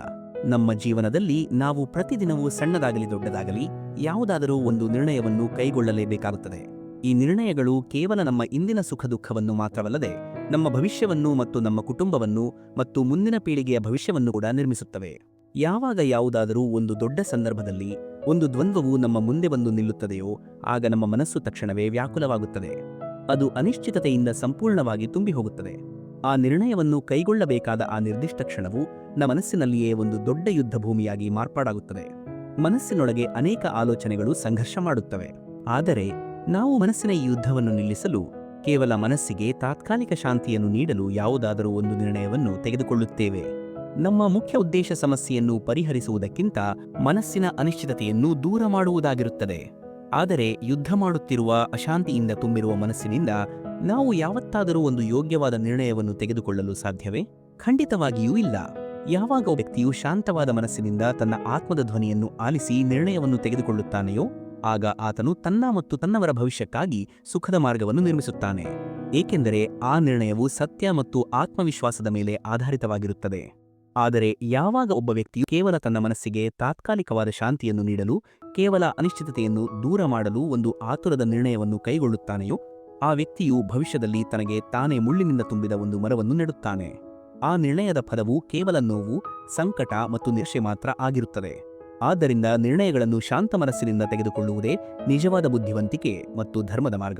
ನಮ್ಮ ಜೀವನದಲ್ಲಿ ನಾವು ಪ್ರತಿದಿನವೂ ಸಣ್ಣದಾಗಲಿ ದೊಡ್ಡದಾಗಲಿ ಯಾವುದಾದರೂ ಒಂದು ನಿರ್ಣಯವನ್ನು ಕೈಗೊಳ್ಳಲೇಬೇಕಾಗುತ್ತದೆ. ಈ ನಿರ್ಣಯಗಳು ಕೇವಲ ನಮ್ಮ ಇಂದಿನ ಸುಖ ದುಃಖವನ್ನು ಮಾತ್ರವಲ್ಲದೆ ನಮ್ಮ ಭವಿಷ್ಯವನ್ನು ಮತ್ತು ನಮ್ಮ ಕುಟುಂಬವನ್ನು ಮತ್ತು ಮುಂದಿನ ಪೀಳಿಗೆಯ ಭವಿಷ್ಯವನ್ನು ಕೂಡ ನಿರ್ಮಿಸುತ್ತವೆ. ಯಾವಾಗ ಯಾವುದಾದರೂ ಒಂದು ದೊಡ್ಡ ಸಂದರ್ಭದಲ್ಲಿ ಒಂದು ದ್ವಂದ್ವವು ನಮ್ಮ ಮುಂದೆ ಬಂದು ನಿಲ್ಲುತ್ತದೆಯೋ, ಆಗ ನಮ್ಮ ಮನಸ್ಸು ತಕ್ಷಣವೇ ವ್ಯಾಕುಲವಾಗುತ್ತದೆ. ಅದು ಅನಿಶ್ಚಿತತೆಯಿಂದ ಸಂಪೂರ್ಣವಾಗಿ ತುಂಬಿ ಹೋಗುತ್ತದೆ ಆ ನಿರ್ಣಯವನ್ನು ಕೈಗೊಳ್ಳಬೇಕಾದ ಆ ನಿರ್ದಿಷ್ಟ ಕ್ಷಣವು ನಮ್ಮ ಮನಸ್ಸಿನಲ್ಲಿಯೇ ಒಂದು ದೊಡ್ಡ ಯುದ್ಧ ಭೂಮಿಯಾಗಿ ಮಾರ್ಪಾಡಾಗುತ್ತದೆ. ಮನಸ್ಸಿನೊಳಗೆ ಅನೇಕ ಆಲೋಚನೆಗಳು ಸಂಘರ್ಷ ಮಾಡುತ್ತವೆ. ಆದರೆ, ನಾವು ಮನಸ್ಸಿನ ಈ ಯುದ್ಧವನ್ನು ನಿಲ್ಲಿಸಲು ಕೇವಲ ಮನಸ್ಸಿಗೆ ತಾತ್ಕಾಲಿಕ ಶಾಂತಿಯನ್ನು ನೀಡಲು ಯಾವುದಾದರೂ ಒಂದು ನಿರ್ಣಯವನ್ನು ತೆಗೆದುಕೊಳ್ಳುತ್ತೇವೆ. ನಮ್ಮ ಮುಖ್ಯ ಉದ್ದೇಶ ಸಮಸ್ಯೆಯನ್ನು ಪರಿಹರಿಸುವುದಕ್ಕಿಂತ ಮನಸ್ಸಿನ ಅನಿಶ್ಚಿತತೆಯನ್ನು ದೂರ ಮಾಡುವುದಾಗಿರುತ್ತದೆ. ಆದರೆ ಯುದ್ಧ ಮಾಡುತ್ತಿರುವ ಅಶಾಂತಿಯಿಂದ ತುಂಬಿರುವ ಮನಸ್ಸಿನಿಂದ ನಾವು ಯಾವತ್ತಾದರೂ ಒಂದು ಯೋಗ್ಯವಾದ ನಿರ್ಣಯವನ್ನು ತೆಗೆದುಕೊಳ್ಳಲು ಸಾಧ್ಯವೇ? ಖಂಡಿತವಾಗಿಯೂ ಇಲ್ಲ. ಯಾವಾಗ ವ್ಯಕ್ತಿಯು ಶಾಂತವಾದ ಮನಸ್ಸಿನಿಂದ ತನ್ನ ಆತ್ಮದ ಧ್ವನಿಯನ್ನು ಆಲಿಸಿ ನಿರ್ಣಯವನ್ನು ತೆಗೆದುಕೊಳ್ಳುತ್ತಾನೆಯೋ ಆಗ ಆತನು ತನ್ನ ಮತ್ತು ತನ್ನವರ ಭವಿಷ್ಯಕ್ಕಾಗಿ ಸುಖದ ಮಾರ್ಗವನ್ನು ನಿರ್ಮಿಸುತ್ತಾನೆ. ಏಕೆಂದರೆ ಆ ನಿರ್ಣಯವು ಸತ್ಯ ಮತ್ತು ಆತ್ಮವಿಶ್ವಾಸದ ಮೇಲೆ ಆಧಾರಿತವಾಗಿರುತ್ತದೆ. ಆದರೆ ಯಾವಾಗ ಒಬ್ಬ ವ್ಯಕ್ತಿಯು ಕೇವಲ ತನ್ನ ಮನಸ್ಸಿಗೆ ತಾತ್ಕಾಲಿಕವಾದ ಶಾಂತಿಯನ್ನು ನೀಡಲು, ಕೇವಲ ಅನಿಶ್ಚಿತತೆಯನ್ನು ದೂರ ಮಾಡಲು ಒಂದು ಆತುರದ ನಿರ್ಣಯವನ್ನು ಕೈಗೊಳ್ಳುತ್ತಾನೆಯೋ, ಆ ವ್ಯಕ್ತಿಯು ಭವಿಷ್ಯದಲ್ಲಿ ತನಗೆ ತಾನೇ ಮುಳ್ಳಿನಿಂದ ತುಂಬಿದ ಒಂದು ಮರವನ್ನು ನೆಡುತ್ತಾನೆ. ಆ ನಿರ್ಣಯದ ಫಲವು ಕೇವಲ ನೋವು, ಸಂಕಟ ಮತ್ತು ನಿರಾಶೆ ಮಾತ್ರ ಆಗಿರುತ್ತದೆ. ಆದ್ದರಿಂದ ನಿರ್ಣಯಗಳನ್ನು ಶಾಂತ ಮನಸ್ಸಿನಿಂದ ತೆಗೆದುಕೊಳ್ಳುವುದೇ ನಿಜವಾದ ಬುದ್ಧಿವಂತಿಕೆ ಮತ್ತು ಧರ್ಮದ ಮಾರ್ಗ.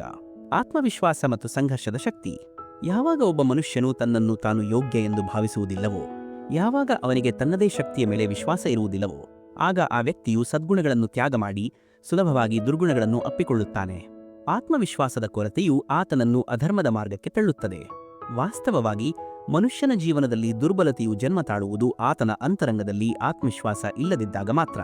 ಆತ್ಮವಿಶ್ವಾಸ ಮತ್ತು ಸಂಘರ್ಷದ ಶಕ್ತಿ. ಯಾವಾಗ ಒಬ್ಬ ಮನುಷ್ಯನು ತನ್ನನ್ನು ತಾನು ಯೋಗ್ಯ ಎಂದು ಭಾವಿಸುವುದಿಲ್ಲವೋ, ಯಾವಾಗ ಅವನಿಗೆ ತನ್ನದೇ ಶಕ್ತಿಯ ಮೇಲೆ ವಿಶ್ವಾಸ ಇರುವುದಿಲ್ಲವೋ, ಆಗ ಆ ವ್ಯಕ್ತಿಯು ಸದ್ಗುಣಗಳನ್ನು ತ್ಯಾಗ ಮಾಡಿ ಸುಲಭವಾಗಿ ದುರ್ಗುಣಗಳನ್ನು ಅಪ್ಪಿಕೊಳ್ಳುತ್ತಾನೆ. ಆತ್ಮವಿಶ್ವಾಸದ ಕೊರತೆಯು ಆತನನ್ನು ಅಧರ್ಮದ ಮಾರ್ಗಕ್ಕೆ ತಳ್ಳುತ್ತದೆ. ವಾಸ್ತವವಾಗಿ ಮನುಷ್ಯನ ಜೀವನದಲ್ಲಿ ದುರ್ಬಲತೆಯು ಜನ್ಮ ತಾಳುವುದು ಆತನ ಅಂತರಂಗದಲ್ಲಿ ಆತ್ಮವಿಶ್ವಾಸ ಇಲ್ಲದಿದ್ದಾಗ ಮಾತ್ರ.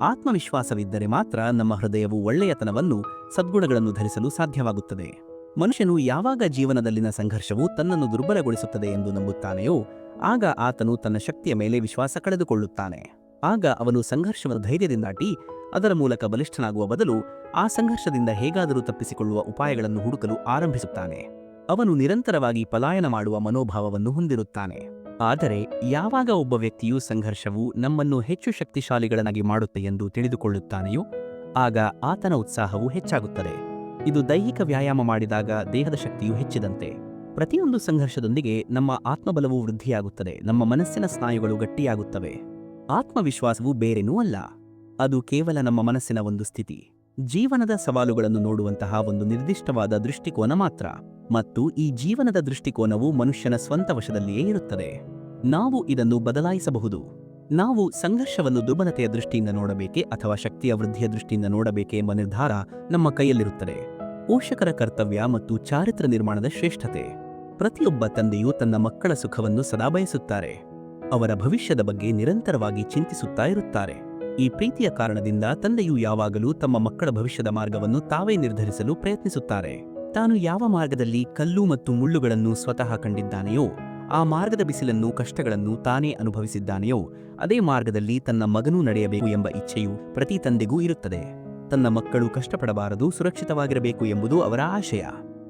ಆತ್ಮವಿಶ್ವಾಸವಿದ್ದರೆ ಮಾತ್ರ ನಮ್ಮ ಹೃದಯವು ಒಳ್ಳೆಯತನವನ್ನು, ಸದ್ಗುಣಗಳನ್ನು ಧರಿಸಲು ಸಾಧ್ಯವಾಗುತ್ತದೆ. ಮನುಷ್ಯನು ಯಾವಾಗ ಜೀವನದಲ್ಲಿನ ಸಂಘರ್ಷವು ತನ್ನನ್ನು ದುರ್ಬಲಗೊಳಿಸುತ್ತದೆ ಎಂದು ನಂಬುತ್ತಾನೆಯೋ, ಆಗ ಆತನು ತನ್ನ ಶಕ್ತಿಯ ಮೇಲೆ ವಿಶ್ವಾಸ ಕಳೆದುಕೊಳ್ಳುತ್ತಾನೆ. ಆಗ ಅವನು ಸಂಘರ್ಷವನ್ನು ಧೈರ್ಯದಿಂದಾಟಿ, ಅದರ ಮೂಲಕ ಬಲಿಷ್ಠನಾಗುವ ಬದಲು ಆ ಸಂಘರ್ಷದಿಂದ ಹೇಗಾದರೂ ತಪ್ಪಿಸಿಕೊಳ್ಳುವ ಉಪಾಯಗಳನ್ನು ಹುಡುಕಲು ಆರಂಭಿಸುತ್ತಾನೆ. ಅವನು ನಿರಂತರವಾಗಿ ಪಲಾಯನ ಮಾಡುವ ಮನೋಭಾವವನ್ನು ಹೊಂದಿರುತ್ತಾನೆ. ಆದರೆ ಯಾವಾಗ ಒಬ್ಬ ವ್ಯಕ್ತಿಯು ಸಂಘರ್ಷವು ನಮ್ಮನ್ನು ಹೆಚ್ಚು ಶಕ್ತಿಶಾಲಿಗಳನ್ನಾಗಿ ಮಾಡುತ್ತೆ ಎಂದು ತಿಳಿದುಕೊಳ್ಳುತ್ತಾನೆಯೋ, ಆಗ ಆತನ ಉತ್ಸಾಹವು ಹೆಚ್ಚಾಗುತ್ತದೆ. ಇದು ದೈಹಿಕ ವ್ಯಾಯಾಮ ಮಾಡಿದಾಗ ದೇಹದ ಶಕ್ತಿಯು ಹೆಚ್ಚಿದಂತೆ. ಪ್ರತಿಯೊಂದು ಸಂಘರ್ಷದೊಂದಿಗೆ ನಮ್ಮ ಆತ್ಮಬಲವು ವೃದ್ಧಿಯಾಗುತ್ತದೆ, ನಮ್ಮ ಮನಸ್ಸಿನ ಸ್ನಾಯುಗಳು ಗಟ್ಟಿಯಾಗುತ್ತವೆ. ಆತ್ಮವಿಶ್ವಾಸವು ಬೇರೇನೂ ಅಲ್ಲ. ಅದು ಕೇವಲ ನಮ್ಮ ಮನಸ್ಸಿನ ಒಂದು ಸ್ಥಿತಿ. ಜೀವನದ ಸವಾಲುಗಳನ್ನು ನೋಡುವಂತಹ ಒಂದು ನಿರ್ದಿಷ್ಟವಾದ ದೃಷ್ಟಿಕೋನ ಮಾತ್ರ. ಮತ್ತು ಈ ಜೀವನದ ದೃಷ್ಟಿಕೋನವು ಮನುಷ್ಯನ ಸ್ವಂತ ವಶದಲ್ಲಿಯೇ ಇರುತ್ತದೆ. ನಾವು ಇದನ್ನು ಬದಲಾಯಿಸಬಹುದು. ನಾವು ಸಂಘರ್ಷವನ್ನು ದುರ್ಬಲತೆಯ ದೃಷ್ಟಿಯಿಂದ ನೋಡಬೇಕೆ ಅಥವಾ ಶಕ್ತಿಯ ವೃದ್ಧಿಯ ದೃಷ್ಟಿಯಿಂದ ನೋಡಬೇಕೆ ಎಂಬ ನಿರ್ಧಾರ ನಮ್ಮ ಕೈಯಲ್ಲಿರುತ್ತದೆ. ಪೋಷಕರ ಕರ್ತವ್ಯ ಮತ್ತು ಚಾರಿತ್ರ ನಿರ್ಮಾಣದ ಶ್ರೇಷ್ಠತೆ. ಪ್ರತಿಯೊಬ್ಬ ತಂದೆಯೂ ತನ್ನ ಮಕ್ಕಳ ಸುಖವನ್ನು ಸದಾ ಬಯಸುತ್ತಾರೆ. ಅವರ ಭವಿಷ್ಯದ ಬಗ್ಗೆ ನಿರಂತರವಾಗಿ ಚಿಂತಿಸುತ್ತಾ ಇರುತ್ತಾರೆ. ಈ ಪ್ರೀತಿಯ ಕಾರಣದಿಂದ ತಂದೆಯು ಯಾವಾಗಲೂ ತಮ್ಮ ಮಕ್ಕಳ ಭವಿಷ್ಯದ ಮಾರ್ಗವನ್ನು ತಾವೇ ನಿರ್ಧರಿಸಲು ಪ್ರಯತ್ನಿಸುತ್ತಾರೆ. ತಾನು ಯಾವ ಮಾರ್ಗದಲ್ಲಿ ಕಲ್ಲು ಮತ್ತು ಮುಳ್ಳುಗಳನ್ನು ಸ್ವತಃ ಕಂಡಿದ್ದಾನೆಯೋ, ಆ ಮಾರ್ಗದ ಬಿಸಿಲನ್ನು ಕಷ್ಟಗಳನ್ನು ತಾನೇ ಅನುಭವಿಸಿದ್ದಾನೆಯೋ, ಅದೇ ಮಾರ್ಗದಲ್ಲಿ ತನ್ನ ಮಗನೂ ನಡೆಯಬೇಕು ಎಂಬ ಇಚ್ಛೆಯು ಪ್ರತಿ ತಂದೆಗೂ ಇರುತ್ತದೆ. ತನ್ನ ಮಕ್ಕಳು ಕಷ್ಟಪಡಬಾರದು, ಸುರಕ್ಷಿತವಾಗಿರಬೇಕು ಎಂಬುದು ಅವರ ಆಶಯ.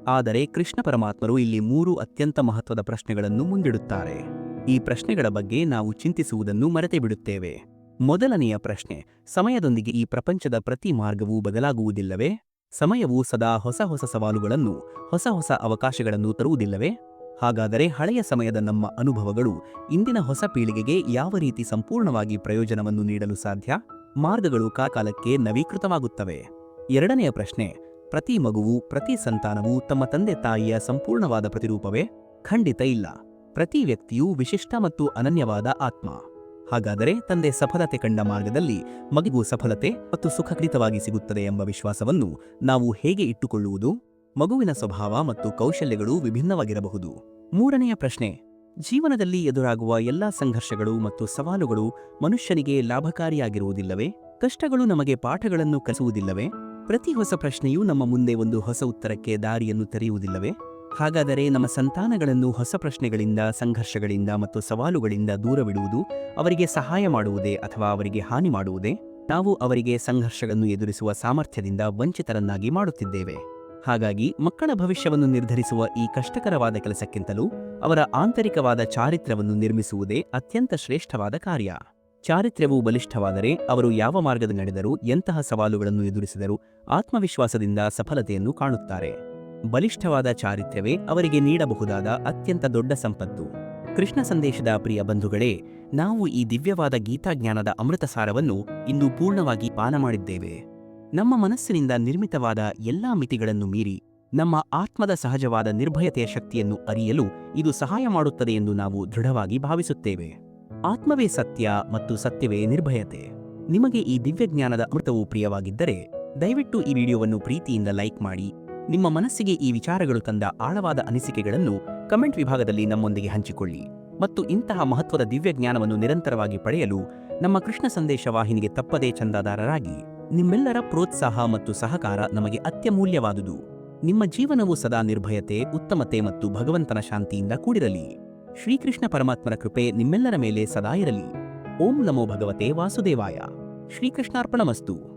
ಆದರೆ ಕೃಷ್ಣ ಪರಮಾತ್ಮರು ಇಲ್ಲಿ ಮೂರು ಅತ್ಯಂತ ಮಹತ್ವದ ಪ್ರಶ್ನೆಗಳನ್ನು ಮುಂದಿಡುತ್ತಾರೆ. ಈ ಪ್ರಶ್ನೆಗಳ ಬಗ್ಗೆ ನಾವು ಚಿಂತಿಸುವುದನ್ನು ಮರೆತೇ ಬಿಡುತ್ತೇವೆ. ಮೊದಲನೆಯ ಪ್ರಶ್ನೆ, ಸಮಯದೊಂದಿಗೆ ಈ ಪ್ರಪಂಚದ ಪ್ರತಿ ಮಾರ್ಗವೂ ಬದಲಾಗುವುದಿಲ್ಲವೇ? ಸಮಯವು ಸದಾ ಹೊಸ ಹೊಸ ಸವಾಲುಗಳನ್ನು, ಹೊಸ ಹೊಸ ಅವಕಾಶಗಳನ್ನು ತರುವುದಿಲ್ಲವೇ? ಹಾಗಾದರೆ ಹಳೆಯ ಸಮಯದ ನಮ್ಮ ಅನುಭವಗಳು ಇಂದಿನ ಹೊಸ ಪೀಳಿಗೆಗೆ ಯಾವ ರೀತಿ ಸಂಪೂರ್ಣವಾಗಿ ಪ್ರಯೋಜನವನ್ನು ನೀಡಲು ಸಾಧ್ಯ? ಮಾರ್ಗಗಳು ಕಾಕಾಲಕ್ಕೆ ನವೀಕೃತವಾಗುತ್ತವೆ. ಎರಡನೆಯ ಪ್ರಶ್ನೆ, ಪ್ರತಿ ಮಗುವು, ಪ್ರತಿ ಸಂತಾನವು ತಮ್ಮ ತಂದೆ ತಾಯಿಯ ಸಂಪೂರ್ಣವಾದ ಪ್ರತಿರೂಪವೇ? ಖಂಡಿತ ಇಲ್ಲ. ಪ್ರತಿ ವ್ಯಕ್ತಿಯು ವಿಶಿಷ್ಟ ಮತ್ತು ಅನನ್ಯವಾದ ಆತ್ಮ. ಹಾಗಾದರೆ ತಂದೆ ಸಫಲತೆ ಕಂಡ ಮಾರ್ಗದಲ್ಲಿ ಮಗಿಗೂ ಸಫಲತೆ ಮತ್ತು ಸುಖಕೃತವಾಗಿ ಸಿಗುತ್ತದೆ ಎಂಬ ವಿಶ್ವಾಸವನ್ನು ನಾವು ಹೇಗೆ ಇಟ್ಟುಕೊಳ್ಳುವುದು? ಮಗುವಿನ ಸ್ವಭಾವ ಮತ್ತು ಕೌಶಲ್ಯಗಳು ವಿಭಿನ್ನವಾಗಿರಬಹುದು. ಮೂರನೆಯ ಪ್ರಶ್ನೆ, ಜೀವನದಲ್ಲಿ ಎದುರಾಗುವ ಎಲ್ಲಾ ಸಂಘರ್ಷಗಳು ಮತ್ತು ಸವಾಲುಗಳು ಮನುಷ್ಯನಿಗೆ ಲಾಭಕಾರಿಯಾಗಿರುವುದಿಲ್ಲವೇ? ಕಷ್ಟಗಳು ನಮಗೆ ಪಾಠಗಳನ್ನು ಕಲಿಸುವುದಿಲ್ಲವೇ? ಪ್ರತಿ ಹೊಸ ಪ್ರಶ್ನೆಯೂ ನಮ್ಮ ಮುಂದೆ ಒಂದು ಹೊಸ ಉತ್ತರಕ್ಕೆ ದಾರಿಯನ್ನು ತೆರೆಯುವುದಿಲ್ಲವೇ? ಹಾಗಾದರೆ ನಮ್ಮ ಸಂತಾನಗಳನ್ನು ಹೊಸ ಪ್ರಶ್ನೆಗಳಿಂದ, ಸಂಘರ್ಷಗಳಿಂದ ಮತ್ತು ಸವಾಲುಗಳಿಂದ ದೂರವಿಡುವುದು ಅವರಿಗೆ ಸಹಾಯ ಮಾಡುವುದೇ ಅಥವಾ ಅವರಿಗೆ ಹಾನಿ ಮಾಡುವುದೇ? ನಾವು ಅವರಿಗೆ ಸಂಘರ್ಷಗಳನ್ನು ಎದುರಿಸುವ ಸಾಮರ್ಥ್ಯದಿಂದ ವಂಚಿತರನ್ನಾಗಿ ಮಾಡುತ್ತಿದ್ದೇವೆ. ಹಾಗಾಗಿ ಮಕ್ಕಳ ಭವಿಷ್ಯವನ್ನು ನಿರ್ಧರಿಸುವ ಈ ಕಷ್ಟಕರವಾದ ಕೆಲಸಕ್ಕಿಂತಲೂ ಅವರ ಆಂತರಿಕವಾದ ಚಾರಿತ್ರ್ಯವನ್ನು ನಿರ್ಮಿಸುವುದೇ ಅತ್ಯಂತ ಶ್ರೇಷ್ಠವಾದ ಕಾರ್ಯ. ಚಾರಿತ್ರ್ಯವು ಬಲಿಷ್ಠವಾದರೆ ಅವರು ಯಾವ ಮಾರ್ಗದ ನಡೆದರೂ, ಎಂತಹ ಸವಾಲುಗಳನ್ನು ಎದುರಿಸಿದರೂ ಆತ್ಮವಿಶ್ವಾಸದಿಂದ ಸಫಲತೆಯನ್ನು ಕಾಣುತ್ತಾರೆ. ಬಲಿಷ್ಠವಾದ ಚಾರಿತ್ರ್ಯವೇ ಅವರಿಗೆ ನೀಡಬಹುದಾದ ಅತ್ಯಂತ ದೊಡ್ಡ ಸಂಪತ್ತು. ಕೃಷ್ಣ ಸಂದೇಶದ ಪ್ರಿಯ ಬಂಧುಗಳೇ, ನಾವು ಈ ದಿವ್ಯವಾದ ಗೀತಾಜ್ಞಾನದ ಅಮೃತಸಾರವನ್ನು ಇಂದು ಪೂರ್ಣವಾಗಿ ಪಾನ ಮಾಡಿದ್ದೇವೆ. ನಮ್ಮ ಮನಸ್ಸಿನಿಂದ ನಿರ್ಮಿತವಾದ ಎಲ್ಲಾ ಮಿತಿಗಳನ್ನು ಮೀರಿ, ನಮ್ಮ ಆತ್ಮದ ಸಹಜವಾದ ನಿರ್ಭಯತೆಯ ಶಕ್ತಿಯನ್ನು ಅರಿಯಲು ಇದು ಸಹಾಯ ಮಾಡುತ್ತದೆ ಎಂದು ನಾವು ದೃಢವಾಗಿ ಭಾವಿಸುತ್ತೇವೆ. ಆತ್ಮವೇ ಸತ್ಯ ಮತ್ತು ಸತ್ಯವೇ ನಿರ್ಭಯತೆ. ನಿಮಗೆ ಈ ದಿವ್ಯಜ್ಞಾನದ ಅಮೃತವು ಪ್ರಿಯವಾಗಿದ್ದರೆ, ದಯವಿಟ್ಟು ಈ ವಿಡಿಯೋವನ್ನು ಪ್ರೀತಿಯಿಂದ ಲೈಕ್ ಮಾಡಿ ನಿಮ್ಮ ಮನಸ್ಸಿಗೆ ಈ ವಿಚಾರಗಳು ತಂದ ಆಳವಾದ ಅನಿಸಿಕೆಗಳನ್ನು ಕಮೆಂಟ್ ವಿಭಾಗದಲ್ಲಿ ನಮ್ಮೊಂದಿಗೆ ಹಂಚಿಕೊಳ್ಳಿ ಮತ್ತು ಇಂತಹ ಮಹತ್ವದ ದಿವ್ಯ ಜ್ಞಾನವನ್ನು ನಿರಂತರವಾಗಿ ಪಡೆಯಲು ನಮ್ಮ ಕೃಷ್ಣ ಸಂದೇಶ ವಾಹಿನಿಗೆ ತಪ್ಪದೇ ಚಂದಾದಾರರಾಗಿ ನಿಮ್ಮೆಲ್ಲರ ಪ್ರೋತ್ಸಾಹ ಮತ್ತು ಸಹಕಾರ ನಮಗೆ ಅತ್ಯಮೂಲ್ಯವಾದುದು. ನಿಮ್ಮ ಜೀವನವು ಸದಾ ನಿರ್ಭಯತೆ, ಉತ್ತಮತೆ ಮತ್ತು ಭಗವಂತನ ಶಾಂತಿಯಿಂದ ಕೂಡಿರಲಿ. ಶ್ರೀಕೃಷ್ಣ ಪರಮಾತ್ಮನ ಕೃಪೆ ನಿಮ್ಮೆಲ್ಲರ ಮೇಲೆ ಸದಾ ಇರಲಿ. ಓಂ ನಮೋ ಭಗವತೆ ವಾಸುದೇವಾಯ. ಶ್ರೀಕೃಷ್ಣಾರ್ಪಣಮಸ್ತು.